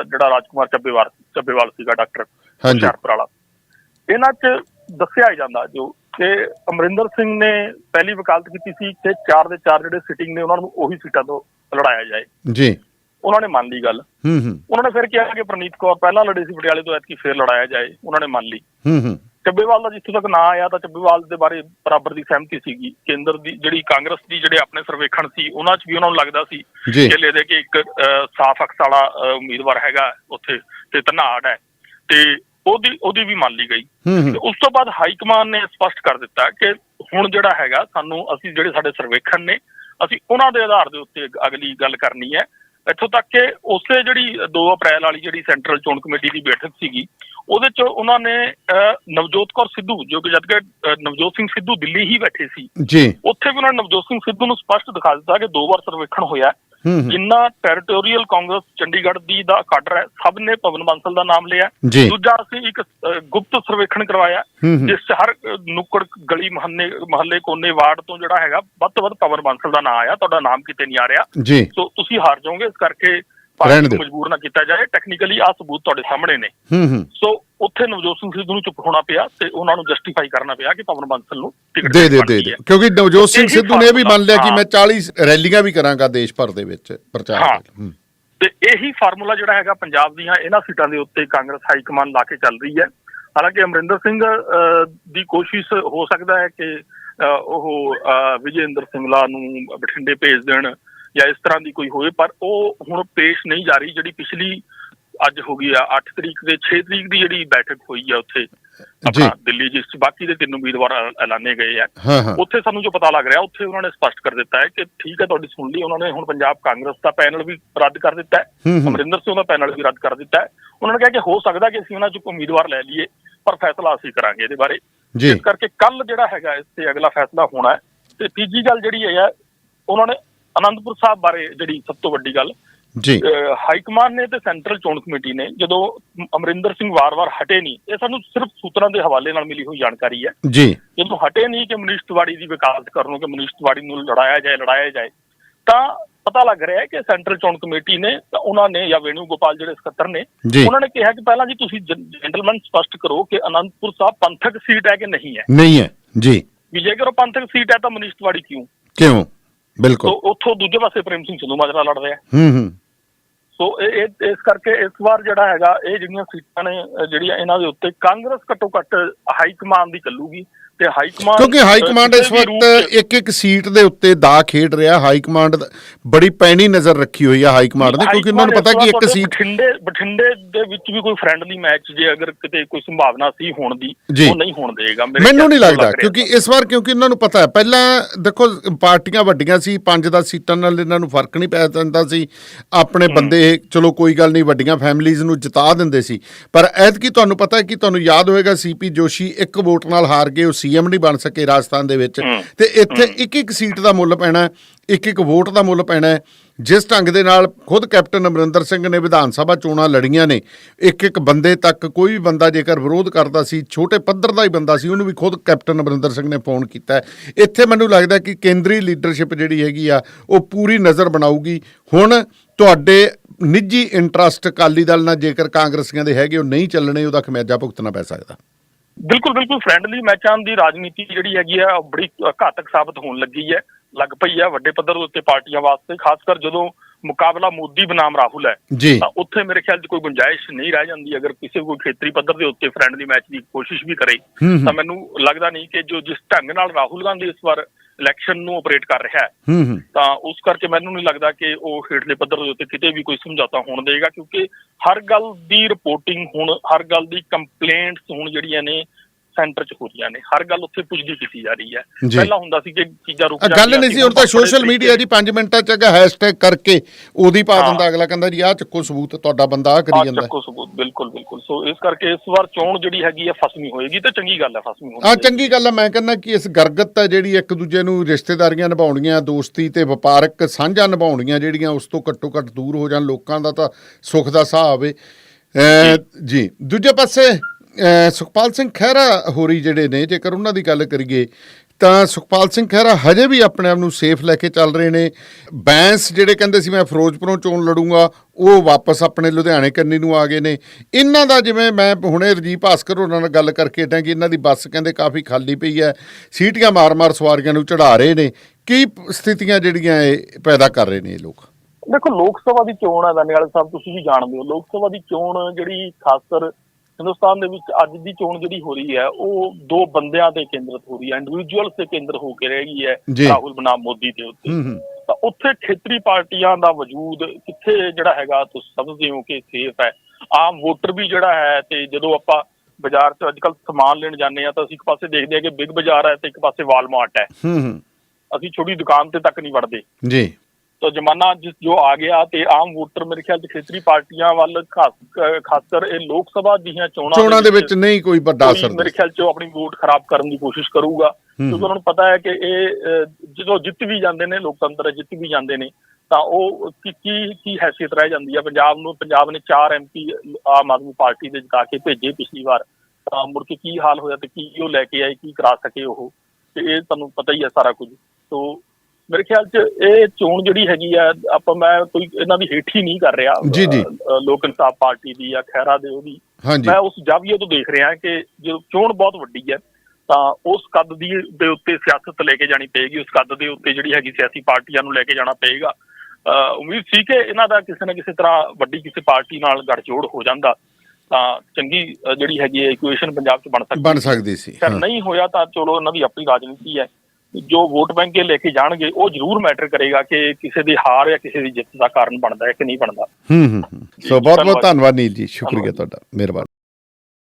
ਜਿਹੜਾ ਰਾਜਕੁਮਾਰ ਚੱਬੇਵਾਲ ਚੱਬੇਵਾਲ ਸੀਗਾ ਡਾਕਟਰ ਹਾਂਜੀ। ਹੁਸ਼ਿਆਰਪੁਰ ਵਾਲਾ ਇਹਨਾਂ 'ਚ ਦੱਸਿਆ ਜਾਂਦਾ ਜੋ ਕਿ ਅਮਰਿੰਦਰ ਸਿੰਘ ਨੇ ਪਹਿਲੀ ਵਕਾਲਤ ਕੀਤੀ ਸੀ ਕਿ ਚਾਰ ਦੇ ਚਾਰ ਜਿਹੜੇ ਸਿਟਿੰਗ ਨੇ ਉਹਨਾਂ ਨੂੰ ਉਹੀ ਸੀਟਾਂ ਤੋਂ ਲੜਾਇਆ ਜਾਏ। ਜੀ। ਉਹਨਾਂ ਨੇ ਮੰਨ ਲਈ ਗੱਲ। ਹੂੰ ਹੂੰ। ਉਹਨਾਂ ਨੇ ਫਿਰ ਕਿਹਾ ਕਿ ਪ੍ਰਨੀਤ ਕੌਰ ਪਹਿਲਾਂ ਲੜੀ ਸੀ ਪਟਿਆਲੇ ਤੋਂ ਐਤਕੀ ਫੇਰ ਲੜਾਇਆ ਜਾਏ। ਉਹਨਾਂ ਨੇ ਮੰਨ ਲਈ। ਹੂੰ ਹੂੰ। ਚੱਬੇਵਾਲ ਦਾ ਜਿੱਥੇ ਤੱਕ ਨਾਂ ਆਇਆ ਤਾਂ ਚੱਬੇਵਾਲ ਦੇ ਬਾਰੇ ਬਰਾਬਰ ਦੀ ਸਹਿਮਤੀ ਸੀਗੀ। ਕੇਂਦਰ ਦੀ ਜਿਹੜੀ ਕਾਂਗਰਸ ਦੀ ਜਿਹੜੇ ਆਪਣੇ ਸਰਵੇਖਣ ਸੀ ਉਹਨਾਂ 'ਚ ਵੀ ਉਹਨਾਂ ਨੂੰ ਲੱਗਦਾ ਸੀ। ਕਿ ਲੈ ਦੇ ਕਿ ਇੱਕ ਸਾਫ਼ ਅਕਸ ਵਾਲਾ ਉਮੀਦਵਾਰ ਹੈਗਾ ਉੱਥੇ ਤੇ ਧਨਾੜ ਹੈ। ਤੇ ਉਹਦੀ ਉਹਦੀ ਵੀ ਮੰਨ ਲਈ ਗਈ। ਤੇ ਉਸ ਤੋਂ ਬਾਅਦ ਹਾਈ ਕਮਾਨ ਨੇ ਸਪਸ਼ਟ ਕਰ ਦਿੱਤਾ ਕਿ ਹੁਣ ਜਿਹੜਾ ਹੈਗਾ ਸਾਨੂੰ ਅਸੀਂ ਜਿਹੜੇ ਸਾਡੇ ਸਰਵੇਖਣ ਨੇ ਅਸੀਂ ਉਹਨਾਂ ਦੇ ਆਧਾਰ ਦੇ ਉੱਤੇ ਅਗ- ਅਗਲੀ ਗੱਲ ਕਰਨੀ ਹੈ। ਇੱਥੋਂ ਤੱਕ ਕਿ ਉਸੇ ਜਿਹੜੀ 2 ਅਪ੍ਰੈਲ ਵਾਲੀ ਜਿਹੜੀ ਸੈਂਟਰਲ ਚੋਣ ਕਮੇਟੀ ਦੀ ਬੈਠਕ ਸੀਗੀ ਉਹਦੇ ਚ ਉਹਨਾਂ ਨੇ ਨਵਜੋਤ ਕੌਰ ਸਿੱਧੂ ਜੋ ਕਿ ਜਦ ਕਿ ਨਵਜੋਤ ਸਿੰਘ ਸਿੱਧੂ ਦਿੱਲੀ ਹੀ ਬੈਠੇ ਸੀ। ਜੀ। ਉੱਥੇ ਵੀ ਉਹਨਾਂ ਨੇ ਨਵਜੋਤ ਸਿੰਘ ਸਿੱਧੂ ਨੂੰ ਸਪਸ਼ਟ ਦਿਖਾ ਦਿੱਤਾ ਕਿ ਦੋ ਵਾਰ ਸਰਵੇਖਣ ਹੋਇਆ। ਜਿੰਨਾ ਟੈਰੀਟੋਰੀਅਲ ਕਾਂਗਰਸ ਚੰਡੀਗੜ੍ਹ ਦੀ ਦਾ ਕਾਡਰ ਹੈ ਸਭ ਨੇ ਪਵਨ ਬਾਂਸਲ ਦਾ ਨਾਮ ਲਿਆ। ਦੂਜਾ ਅਸੀਂ ਇੱਕ ਗੁਪਤ ਸਰਵੇਖਣ ਕਰਵਾਇਆ ਜਿਸ 'ਚ ਹਰ ਨੁੱਕੜ ਗਲੀ ਮਹੱਲੇ ਮਹੱਲੇ ਕੋਨੇ ਵਾਰਡ ਤੋਂ ਜਿਹੜਾ ਹੈਗਾ ਵੱਧ ਤੋਂ ਵੱਧ ਪਵਨ ਬਾਂਸਲ ਦਾ ਨਾਮ ਆਇਆ ਤੁਹਾਡਾ ਨਾਮ ਕਿਤੇ ਨਹੀਂ ਆ ਰਿਹਾ। ਸੋ ਤੁਸੀਂ ਹਾਰ ਜਾਓਗੇ ਇਸ ਕਰਕੇ ਪਾਰਟੀ। ਨੂੰ ਮਜਬੂਰ ਨਾ ਕੀਤਾ ਜਾਏ। ਟੈਕਨੀਕਲੀ ਆ ਸਬੂਤ ਤੁਹਾਡੇ ਸਾਹਮਣੇ ਨੇ। ਹੂੰ ਹੂੰ। ਸੋ ਉੱਥੇ ਨਵਜੋਤ ਸਿੰਘ ਸਿੱਧੂ ਨੂੰ ਚੁੱਪ ਹੋਣਾ ਪਿਆ ਤੇ ਉਹਨਾਂ ਨੂੰ ਜਸਟੀਫਾਈ ਕਰਨਾ ਪਿਆ ਕਿ ਪਵਨ ਬਾਂਸਲ ਨੂੰ ਟਿਕਟ ਦੇ ਦੇ ਦੇ। ਕਿਉਂਕਿ ਨਵਜੋਤ ਸਿੰਘ ਸਿੱਧੂ ਨੇ ਇਹ ਵੀ ਮੰਨ ਲਿਆ ਕਿ। ਮੈਂ 40 ਰੈਲੀਆਂ ਵੀ ਕਰਾਂਗਾ ਦੇਸ਼ ਭਰ ਦੇ ਵਿੱਚ ਪ੍ਰਚਾਰ ਤੇ। ਇਹੀ ਫਾਰਮੂਲਾ ਜਿਹੜਾ ਹੈਗਾ ਪੰਜਾਬ ਦੀਆਂ ਇਹਨਾਂ ਸੀਟਾਂ ਦੇ ਉੱਤੇ ਕਾਂਗਰਸ ਹਾਈ ਕਮਾਂਡ ਲਾ ਕੇ ਚੱਲ ਰਹੀ ਹੈ। ਹਾਲਾਂਕਿ ਅਮਰਿੰਦਰ ਸਿੰਘ ਦੀ ਕੋਸ਼ਿਸ਼ ਹੋ ਸਕਦਾ ਹੈ ਕਿ ਉਹ ਵਿਜੇਂਦਰ ਸਿੰਗਲਾ ਨੂੰ ਬਠਿੰਡੇ ਭੇਜ ਦੇਣ। ਜਾਂ ਇਸ ਤਰ੍ਹਾਂ ਦੀ ਕੋਈ ਹੋਵੇ ਪਰ ਉਹ ਹੁਣ ਪੇਸ਼ ਨਹੀਂ ਜਾ ਰਹੀ ਜਿਹੜੀ ਪਿਛਲੀ ਅੱਜ ਹੋ ਗਈ ਆ 8 ਤਰੀਕ ਦੇ 6 ਤਰੀਕ ਦੀ ਜਿਹੜੀ ਬੈਠਕ ਹੋਈ ਆ ਉੱਥੇ ਆਪਣਾ ਦਿੱਲੀ ਜਿਸ ਬਾਕੀ ਦੇ ਤਿੰਨ ਉਮੀਦਵਾਰ ਐਲਾਨੇ ਗਏ ਆ। ਉੱਥੇ ਸਾਨੂੰ ਜੋ ਪਤਾ ਲੱਗ ਰਿਹਾ ਉੱਥੇ ਉਹਨਾਂ ਨੇ ਸਪਸ਼ਟ ਕਰ ਦਿੱਤਾ ਹੈ ਕਿ ਠੀਕ ਹੈ ਤੁਹਾਡੀ ਸੁਣ ਲਈ ਉਹਨਾਂ ਨੇ ਹੁਣ ਪੰਜਾਬ ਕਾਂਗਰਸ ਦਾ ਪੈਨਲ ਵੀ ਰੱਦ ਕਰ ਦਿੱਤਾ ਹੈ। ਅਮਰਿੰਦਰ ਸਿੰਘ ਦਾ ਪੈਨਲ ਵੀ ਰੱਦ ਕਰ ਦਿੱਤਾ ਹੈ। ਉਹਨਾਂ ਨੇ ਕਿਹਾ ਕਿ ਹੋ ਸਕਦਾ ਕਿ ਅਸੀਂ ਉਹਨਾਂ ਚੋਂ ਉਮੀਦਵਾਰ ਲੈ ਲਈਏ ਪਰ ਫੈਸਲਾ ਅਸੀਂ ਕਰਾਂਗੇ ਇਹਦੇ ਬਾਰੇ। ਜੀ। ਇਸ ਕਰਕੇ ਕੱਲ ਜਿਹੜਾ ਹੈਗਾ ਇਸ ਤੇ ਅਗਲਾ ਫੈਸਲਾ ਹੋਣਾ ਹੈ। ਤੇ ਤੀਜੀ ਗੱਲ ਜਿਹੜੀ ਹੈ ਉਹਨਾਂ ਨੇ ਅਨੰਦਪੁਰ ਸਾਹਿਬ ਬਾਰੇ ਜਿਹੜੀ ਸਭ ਤੋਂ ਵੱਡੀ ਗੱਲ। ਜੀ। ਹਾਈ ਕਮਾਂਡ ਨੇ ਤੇ ਸੈਂਟਰਲ ਚੋਣ ਕਮੇਟੀ ਨੇ ਜਦੋਂ ਅਮਰਿੰਦਰ ਸਿੰਘ ਵਾਰ-ਵਾਰ ਹਟੇ ਨਹੀਂ ਇਹ ਸਾਨੂੰ ਸਿਰਫ ਸੂਤਰਾਂ ਦੇ ਹਵਾਲੇ ਨਾਲ ਮਿਲੀ ਹੋਈ ਜਾਣਕਾਰੀ ਹੈ। ਜੀ। ਜਦੋਂ ਹਟੇ ਨਹੀਂ ਕਿ ਮਨੀਸ਼ ਤਿਵਾੜੀ ਦੀ ਵਿਕਾਸ ਕਰਨ ਨੂੰ ਕਿ ਮਨੀਸ਼ ਤਿਵਾੜੀ ਨੂੰ ਲੜਾਇਆ ਜਾਏ ਲੜਾਇਆ ਜਾਏ ਤਾਂ ਪਤਾ ਲੱਗ ਰਿਹਾ ਹੈ ਕਿ ਸੈਂਟਰਲ ਚੋਣ ਕਮੇਟੀ ਨੇ ਤਾਂ ਉਹਨਾਂ ਨੇ ਜਾਂ ਵੇਣੂ ਗੋਪਾਲ ਜਿਹੜੇ ਸਕੱਤਰ ਨੇ ਉਹਨਾਂ ਨੇ ਕਿਹਾ ਕਿ ਪਹਿਲਾਂ ਜੀ ਤੁਸੀਂ ਜੈਂਟਲਮੈਨ ਸਪਸ਼ਟ ਕਰੋ ਕਿ ਅਨੰਦਪੁਰ ਸਾਹਿਬ ਪੰਥਕ ਸੀਟ ਹੈ ਕਿ ਨਹੀਂ ਹੈ। ਨਹੀਂ ਹੈ। ਜੀ। ਵੀ ਜੇਕਰ ਉਹ ਪੰਥਕ ਸੀਟ ਹੈ ਤਾਂ ਮਨੀਸ਼ ਤਿਵਾੜੀ ਕਿਉਂ? ਕਿਉਂ? ਸੋ ਬਿਲਕੁਲ ਉੱਥੋਂ ਦੂਜੇ ਪਾਸੇ ਪ੍ਰੇਮ ਸਿੰਘ ਸੰਧੂ ਮਾਜਰਾ ਲੜ ਰਿਹਾ ਹੂੰ ਹੂੰ। ਸੋ ਇਹ ਇਸ ਕਰਕੇ ਇਸ ਵਾਰ ਜਿਹੜਾ ਹੈਗਾ ਇਹ ਜਿਹੜੀਆਂ ਸੀਟਾਂ ਨੇ ਜਿਹੜੀਆਂ ਇਹਨਾਂ ਦੇ ਉੱਤੇ ਕਾਂਗਰਸ ਘੱਟੋ ਘੱਟ ਹਾਈ ਕਮਾਂਡ ਦੀ ਚੱਲੂਗੀ। ਤੇ ਹਾਈ ਕਮਾਂਡ ਕਿਉਂਕਿ ਹਾਈ ਕਮਾਂਡ ਇਸ ਵਕਤ ਇੱਕ ਇੱਕ ਸੀਟ ਦੇ ਉੱਤੇ ਦਾ ਖੇਡ ਰਿਹਾ ਹਾਈ ਕਮਾਂਡ ਬੜੀ ਪੈਣੀ ਨਜ਼ਰ ਰੱਖੀ ਹੋਈ ਹੈ ਹਾਈ ਕਮਾਂਡ ਨੇ ਕਿਉਂਕਿ ਉਹਨਾਂ ਨੂੰ ਪਤਾ ਕਿ ਇੱਕ ਸੀਟ ਬਠਿੰਡੇ ਬਠਿੰਡੇ ਦੇ ਵਿੱਚ ਵੀ ਕੋਈ ਫ੍ਰੈਂਡਲੀ ਮੈਚ ਜੇ ਅਗਰ ਕਿਤੇ ਕੋਈ ਸੰਭਾਵਨਾ ਸੀ ਹੋਣ ਦੀ। ਉਹ ਨਹੀਂ ਹੋਣ ਦੇਗਾ ਮੇਰੇ ਮੈਨੂੰ ਨਹੀਂ ਲੱਗਦਾ। ਕਿਉਂਕਿ ਇਸ ਵਾਰ ਕਿਉਂਕਿ ਇਹਨਾਂ ਨੂੰ ਪਤਾ ਹੈ ਪਹਿਲਾਂ ਦੇਖੋ ਪਾਰਟੀਆਂ ਵੱਡੀਆਂ ਸੀ 5-10 ਸੀਟਾਂ ਨਾਲ ਇਹਨਾਂ ਨੂੰ ਫ਼ਰਕ ਨਹੀਂ ਪੈ ਜਾਂਦਾ ਸੀ ਆਪਣੇ ਬੰਦੇ ਚਲੋ ਕੋਈ ਗੱਲ ਨਹੀਂ ਵੱਡੀਆਂ ਫੈਮਲੀਆਂ ਨੂੰ ਜਿਤਾ ਦਿੰਦੇ ਸੀ ਪਰ ਐਤਕੀ ਤੁਹਾਨੂੰ ਪਤਾ ਹੈ ਕਿ ਤੁਹਾਨੂੰ ਯਾਦ ਹੋਏਗਾ ਸੀਪੀ ਜੋਸ਼ੀ ਇੱਕ ਵੋਟ ਨਾਲ ਹਾਰ ਗਏ ਉਹ ਸੀਐਮ ਨਹੀਂ ਬਣ ਸਕੇ ਰਾਜਸਥਾਨ ਦੇ ਵਿੱਚ। ਤੇ ਇੱਥੇ ਇੱਕ ਇੱਕ ਸੀਟ ਦਾ ਮੁੱਲ ਪੈਣਾ ਇੱਕ ਇੱਕ ਵੋਟ ਦਾ ਮੁੱਲ ਪੈਣਾ। ਜਿਸ ਢੰਗ ਦੇ ਨਾਲ ਖੁਦ ਕੈਪਟਨ ਅਮਰਿੰਦਰ ਸਿੰਘ ਨੇ ਵਿਧਾਨ ਸਭਾ ਚੋਣਾਂ ਲੜੀਆਂ ਨੇ ਇੱਕ ਇੱਕ ਬੰਦੇ ਤੱਕ ਕੋਈ ਵੀ ਬੰਦਾ ਜੇਕਰ ਵਿਰੋਧ ਕਰਦਾ ਸੀ ਛੋਟੇ ਪੱਧਰ ਦਾ ਹੀ ਬੰਦਾ ਸੀ ਉਹਨੂੰ ਵੀ ਖੁਦ ਕੈਪਟਨ ਅਮਰਿੰਦਰ ਸਿੰਘ ਨੇ ਫੋਨ ਕੀਤਾ। ਇੱਥੇ ਮੈਨੂੰ ਲੱਗਦਾ ਕਿ ਕੇਂਦਰੀ ਲੀਡਰਸ਼ਿਪ ਜਿਹੜੀ ਹੈਗੀ ਆ ਉਹ ਪੂਰੀ ਨਜ਼ਰ ਬਣਾਊਗੀ ਹੁਣ ਤੁਹਾਡੇ ਨਿੱਜੀ ਇੰਟਰਸਟ ਅਕਾਲੀ ਦਲ ਨਾਲ ਜੇਕਰ ਕਾਂਗਰਸੀਆਂ ਦੇ ਹੈਗੇ ਉਹ ਨਹੀਂ ਚੱਲਣੇ ਉਹਦਾ ਖਮਿਆਜਾ ਭੁਗਤਣਾ ਪੈ ਸਕਦਾ ਬਿਲਕੁਲ ਬਿਲਕੁਲ ਫ੍ਰੈਂਡਲੀ ਮੈਚਾਂ ਦੀ ਰਾਜਨੀਤੀ ਜਿਹੜੀ ਹੈਗੀ ਆ ਉਹ ਬੜੀ ਘਾਤਕ ਸਾਬਤ ਹੋਣ ਲੱਗੀ ਹੈ। ਲੱਗ ਪਈ ਹੈ ਵੱਡੇ ਪੱਧਰ ਉੱਤੇ ਪਾਰਟੀਆਂ ਵਾਸਤੇ ਖਾਸ ਕਰ ਜਦੋਂ ਮੁਕਾਬਲਾ ਮੋਦੀ ਬਨਾਮ ਰਾਹੁਲ ਹੈ ਤਾਂ ਉੱਥੇ ਮੇਰੇ ਖਿਆਲ 'ਚ ਕੋਈ ਗੁੰਜਾਇਸ਼ ਨਹੀਂ ਰਹਿ ਜਾਂਦੀ। ਅਗਰ ਕਿਸੇ ਕੋਈ ਖੇਤਰੀ ਪੱਧਰ ਦੇ ਉੱਤੇ ਫ੍ਰੈਂਡਲੀ ਮੈਚ ਦੀ ਕੋਸ਼ਿਸ਼ ਵੀ ਕਰੇ। ਤਾਂ ਮੈਨੂੰ ਲੱਗਦਾ ਨਹੀਂ ਕਿ ਜੋ ਜਿਸ ਢੰਗ ਨਾਲ ਰਾਹੁਲ ਗਾਂਧੀ ਇਸ ਵਾਰ ਇਲੈਕਸ਼ਨ ਨੂੰ ਆਪਰੇਟ ਕਰ ਰਿਹਾ ਹੈ। ਤਾਂ ਉਸ ਕਰਕੇ ਮੈਨੂੰ ਨਹੀਂ ਲੱਗਦਾ ਕਿ ਉਹ ਹੇਠਲੇ ਪੱਧਰ ਦੇ ਉੱਤੇ ਕਿਤੇ ਵੀ ਕੋਈ ਸਮਝੌਤਾ ਹੋਣ ਦੇਗਾ ਕਿਉਂਕਿ ਹਰ ਗੱਲ ਦੀ ਰਿਪੋਰਟਿੰਗ ਹੁਣ ਹਰ ਗੱਲ ਦੀ ਕੰਪਲੇਂਟਸ ਹੁਣ ਜਿਹੜੀਆਂ ਨੇ ਸੈਂਟਰ 'ਚ ਹੋ ਰਹੀਆਂ ਨੇ। ਹਰ ਗੱਲ ਉੱਥੇ ਪੁੱਜਦੀ ਕੀਤੀ ਜਾ ਰਹੀ ਹੈ। ਪਹਿਲਾਂ ਹੁੰਦਾ ਸੀ ਕਿ ਚੀਜ਼ਾਂ ਰੁਕ ਆ ਗੱਲ ਜਾਂਦੀਆਂ ਨਹੀਂ ਸੀ ਹੁਣ ਤਾਂ ਸੋਸ਼ਲ ਮੀਡੀਆ ਜੀ 5 ਮਿੰਟਾਂ ਚ ਅਗਾ ਹੈਸ਼ਟੈਗ ਕਰਕੇ ਉਹਦੀ ਪਾ ਹਾਂ। ਦਿੰਦਾ ਅਗਲਾ ਕਹਿੰਦਾ ਜੀ ਆਹ ਚੱਕੋ ਸਬੂਤ ਤੁਹਾਡਾ ਬੰਦਾ ਆ ਕਰੀ ਹਾਂ, ਜਾਂਦਾ। ਚੱਕੋ ਸਬੂਤ ਬਿਲਕੁਲ ਬਿਲਕੁਲ। ਸੋ ਇਸ ਕਰਕੇ ਇਸ ਵਾਰ ਚੋਣ ਜਿਹੜੀ ਹੈਗੀ ਆ ਫਸਵੀਂ ਹੋਏਗੀ ਤੇ ਚੰਗੀ ਗੱਲ ਹੈ ਫਸਵੀਂ ਹੋਣੀ ਆ ਚੰਗੀ ਗੱਲ ਆ ਮੈਂ ਕਹਿੰਦਾ ਕਿ ਇਸ ਗਰਗਤ ਹੈ ਜਿਹੜੀ ਇੱਕ ਦੂਜੇ ਨੂੰ ਰਿਸ਼ਤੇਦਾਰੀਆਂ ਨਿਭਾਉਣੀਆਂ ਦੋਸਤੀ ਤੇ ਵਪਾਰਕ ਸਾਂਝਾਂ ਨਿਭਾਉਣੀਆਂ ਜਿਹੜੀਆਂ ਉਸ ਤੋਂ ਘੱਟੋ ਘੱਟ ਦੂਰ ਹੋ ਜਾਣ ਲੋਕਾਂ ਦਾ ਤਾਂ ਸੁੱਖ ਦਾ ਸਾਹ ਆਵੇ ਜੀ ਦੂਜੇ ਪਾਸੇ ਸੁਖਪਾਲ ਸਿੰਘ ਖਹਿਰਾ ਹੋਰੀ ਜਿਹੜੇ ਨੇ, ਜੇਕਰ ਉਹਨਾਂ ਦੀ ਗੱਲ ਕਰੀਏ, ਤਾਂ ਸੁਖਪਾਲ ਸਿੰਘ ਖਹਿਰਾ ਹਜੇ ਵੀ ਆਪਣੇ ਆਪ ਨੂੰ ਸੇਫ ਲੈ ਕੇ ਚੱਲ ਰਹੇ ਨੇ। ਬੈਂਸ ਜਿਹੜੇ ਕਹਿੰਦੇ ਸੀ, ਮੈਂ ਫਿਰੋਜ਼ਪੁਰੋਂ ਚੋਣ ਲੜੂੰਗਾ ਉਹ ਵਾਪਸ ਆਪਣੇ ਲੁਧਿਆਣੇ ਕੰਨੀ ਨੂੰ ਆ ਗਏ ਨੇ। ਇਹਨਾਂ ਦਾ ਜਿਵੇਂ ਮੈਂ ਹੁਣੇ ਰਜੀਵ ਭਾਸਕਰ ਉਹਨਾਂ ਨਾਲ ਗੱਲ ਕਰਕੇ ਹਟਿਆ ਕਿ ਇਹਨਾਂ ਦੀ ਬੱਸ ਕਹਿੰਦੇ ਕਾਫੀ ਖਾਲੀ ਪਈ ਹੈ, ਸੀਟੀਆਂ ਮਾਰ-ਮਾਰ ਸਵਾਰੀਆਂ ਨੂੰ ਚੜਾ ਰਹੇ ਨੇ। ਕੀ ਸਥਿਤੀਆਂ ਜਿਹੜੀਆਂ ਇਹ ਪੈਦਾ ਕਰ ਰਹੇ ਨੇ ਇਹ ਲੋਕ? ਦੇਖੋ, ਲੋਕ ਸਭਾ ਦੀ ਚੋਣ ਹੈ ਦਾਨੇਵਾਲ ਸਾਹਿਬ, ਤੁਸੀਂ ਵੀ ਜਾਣਦੇ ਹੋ। ਲੋਕ ਸਭਾ ਦੀ ਚੋਣ ਜਿਹੜੀ ਖਾਸ ਕਰ ਹਿੰਦੁਸਤਾਨ ਦੇ ਵਿੱਚ ਅੱਜ ਦੀ ਚੋਣ ਜਿਹੜੀ ਹੋ ਰਹੀ ਹੈ ਉਹ ਦੋ ਬੰਦਿਆਂ ਤੇ ਕੇਂਦਰਿਤ ਹੋ ਰਹੀ ਹੈ ਇੰਡੀਵਿਜੂਅਲਸ ਤੇ ਕੇਂਦਰ ਹੋ ਕੇ ਰਹਿ ਗਈ ਹੈ। ਰਾਹੁਲ ਬਨਾਮ ਮੋਦੀ ਦੇ ਉੱਤੇ। ਤਾਂ ਉੱਥੇ ਖੇਤਰੀ ਪਾਰਟੀਆਂ ਦਾ ਵਜੂਦ ਕਿੱਥੇ ਜਿਹੜਾ ਹੈਗਾ ਤੁਸੀਂ ਸਮਝਦੇ ਹੋ ਕਿ ਸੇਫ ਹੈ। ਆਮ ਵੋਟਰ ਵੀ ਜਿਹੜਾ ਹੈ ਤੇ ਜਦੋਂ ਆਪਾਂ ਬਾਜ਼ਾਰ 'ਚ ਅੱਜਕੱਲ ਸਮਾਨ ਲੈਣ ਜਾਂਦੇ ਆ ਤਾਂ ਅਸੀਂ ਇੱਕ ਪਾਸੇ ਦੇਖਦੇ ਆ ਕਿ ਬਿਗ ਬਾਜ਼ਾਰ ਹੈ ਤੇ ਇੱਕ ਪਾਸੇ ਵਾਲਮਾਰਟ ਹੈ। ਹੂੰ ਹੂੰ। ਅਸੀਂ ਛੋਟੀ ਦੁਕਾਨ ਤੇ ਤੱਕ ਨਹੀਂ ਵੜਦੇ। ਜੀ। ਜ਼ਮਾਨਾ ਜਿਸ ਜੋ ਆ ਗਿਆ ਤੇ ਆਮ ਵੋਟਰ ਮੇਰੇ ਖਿਆਲ ਚ ਖੇਤਰੀ ਪਾਰਟੀਆਂ ਵੱਲ ਖਾਸ ਅਹ ਖਾਸ ਕਰ ਇਹ ਲੋਕ ਸਭਾ ਦੀਆਂ ਚੋਣਾਂ ਚੋਣਾਂ ਦੇ ਵਿੱਚ ਨਹੀਂ ਕੋਈ ਵੱਡਾ ਅਸਰ ਮੇਰੇ ਖਿਆਲ ਚ ਉਹ ਆਪਣੀ ਵੋਟ ਖਰਾਬ ਕਰਨ ਦੀ ਕੋਸ਼ਿਸ਼ ਕਰੂਗਾ। ਕਿਉਂਕਿ ਉਹਨਾਂ ਨੂੰ ਪਤਾ ਹੈ ਕਿ ਇਹ ਜਦੋਂ ਜਿੱਤ ਵੀ ਜਾਂਦੇ ਨੇ ਲੋਕਤੰਤਰ ਜਿੱਤ ਵੀ ਜਾਂਦੇ ਨੇ ਤਾਂ ਉਹ ਕੀ ਕੀ ਹੈਸੀਅਤ ਰਹਿ ਜਾਂਦੀ ਹੈ ਪੰਜਾਬ ਨੂੰ ਪੰਜਾਬ ਨੇ 4 ਐਮਪੀ ਆਮ ਆਦਮੀ ਪਾਰਟੀ ਦੇ ਜਿਤਾ ਕੇ ਭੇਜੇ ਪਿਛਲੀ ਵਾਰ। ਤਾਂ ਮੁੜ ਕੇ ਕੀ ਹਾਲ ਹੋਇਆ ਤੇ ਕੀ ਉਹ ਲੈ ਕੇ ਆਏ ਕੀ ਕਰਾ ਸਕੇ ਉਹ? ਤੇ ਇਹ ਤੁਹਾਨੂੰ ਪਤਾ ਹੀ ਹੈ ਸਾਰਾ ਕੁਝ। ਤੋਂ ਮੇਰੇ ਖਿਆਲ ਚ ਇਹ ਚੋਣ ਜਿਹੜੀ ਹੈਗੀ ਆ ਆਪਾਂ ਮੈਂ ਕੋਈ ਇਹਨਾਂ ਦੀ ਹੇਠੀ ਨਹੀਂ ਕਰ ਰਿਹਾ ਜੀ, ਜੀ। ਲੋਕ ਇਨਸਾਫ ਪਾਰਟੀ ਦੀ ਜਾਂ ਖੈਰਾ ਦੇ ਉਹਦੀ। ਮੈਂ ਉਸ ਜਾਵੀਏ ਤੋਂ ਦੇਖ ਰਿਹਾ ਕਿ ਜੋ ਚੋਣ ਬਹੁਤ ਵੱਡੀ ਹੈ ਤਾਂ ਉਸ ਕੱਦ ਦੀ ਦੇ ਉੱਤੇ ਸਿਆਸਤ ਲੈ ਕੇ ਜਾਣੀ ਪਏਗੀ ਉਸ ਕੱਦ ਦੇ ਉੱਤੇ ਜਿਹੜੀ ਹੈਗੀ ਸਿਆਸੀ ਪਾਰਟੀਆਂ ਨੂੰ ਲੈ ਕੇ ਜਾਣਾ ਪਏਗਾ। ਉਮੀਦ ਸੀ ਕਿ ਇਹਨਾਂ ਦਾ ਕਿਸੇ ਨਾ ਕਿਸੇ ਤਰ੍ਹਾਂ ਵੱਡੀ ਕਿਸੇ ਪਾਰਟੀ ਨਾਲ ਗੱਠਜੋੜ ਹੋ ਜਾਂਦਾ ਤਾਂ ਚੰਗੀ ਜਿਹੜੀ ਹੈਗੀ ਇਕੁਏਸ਼ਨ ਪੰਜਾਬ 'ਚ ਬਣ ਸਕਦੀ ਬਣ ਸਕਦੀ ਸੀ ਪਰ। ਨਹੀਂ ਹੋਇਆ ਤਾਂ ਚਲੋ ਇਹਨਾਂ ਦੀ ਆਪਣੀ ਰਾਜਨੀਤੀ ਹੈ। ਜੋ ਵੋਟ ਬੈਂਕ ਇਹ ਲੈ ਕੇ ਜਾਣਗੇ ਉਹ ਜ਼ਰੂਰ ਮੈਟਰ ਕਰੇਗਾ ਕਿ ਕਿਸੇ ਦੀ ਹਾਰ ਜਾਂ ਕਿਸੇ ਦੀ ਜਿੱਤ ਦਾ ਕਾਰਨ ਬਣਦਾ ਹੈ ਕਿ ਨਹੀਂ ਬਣਦਾ। ਹੂੰ ਹੂੰ। ਸੋ ਬਹੁਤ ਬਹੁਤ ਧੰਨਵਾਦ। ਨੀਲ ਜੀ। ਸ਼ੁਕਰੀਆ ਤੁਹਾਡਾ। ਮਿਹਰਬਾਨੀ।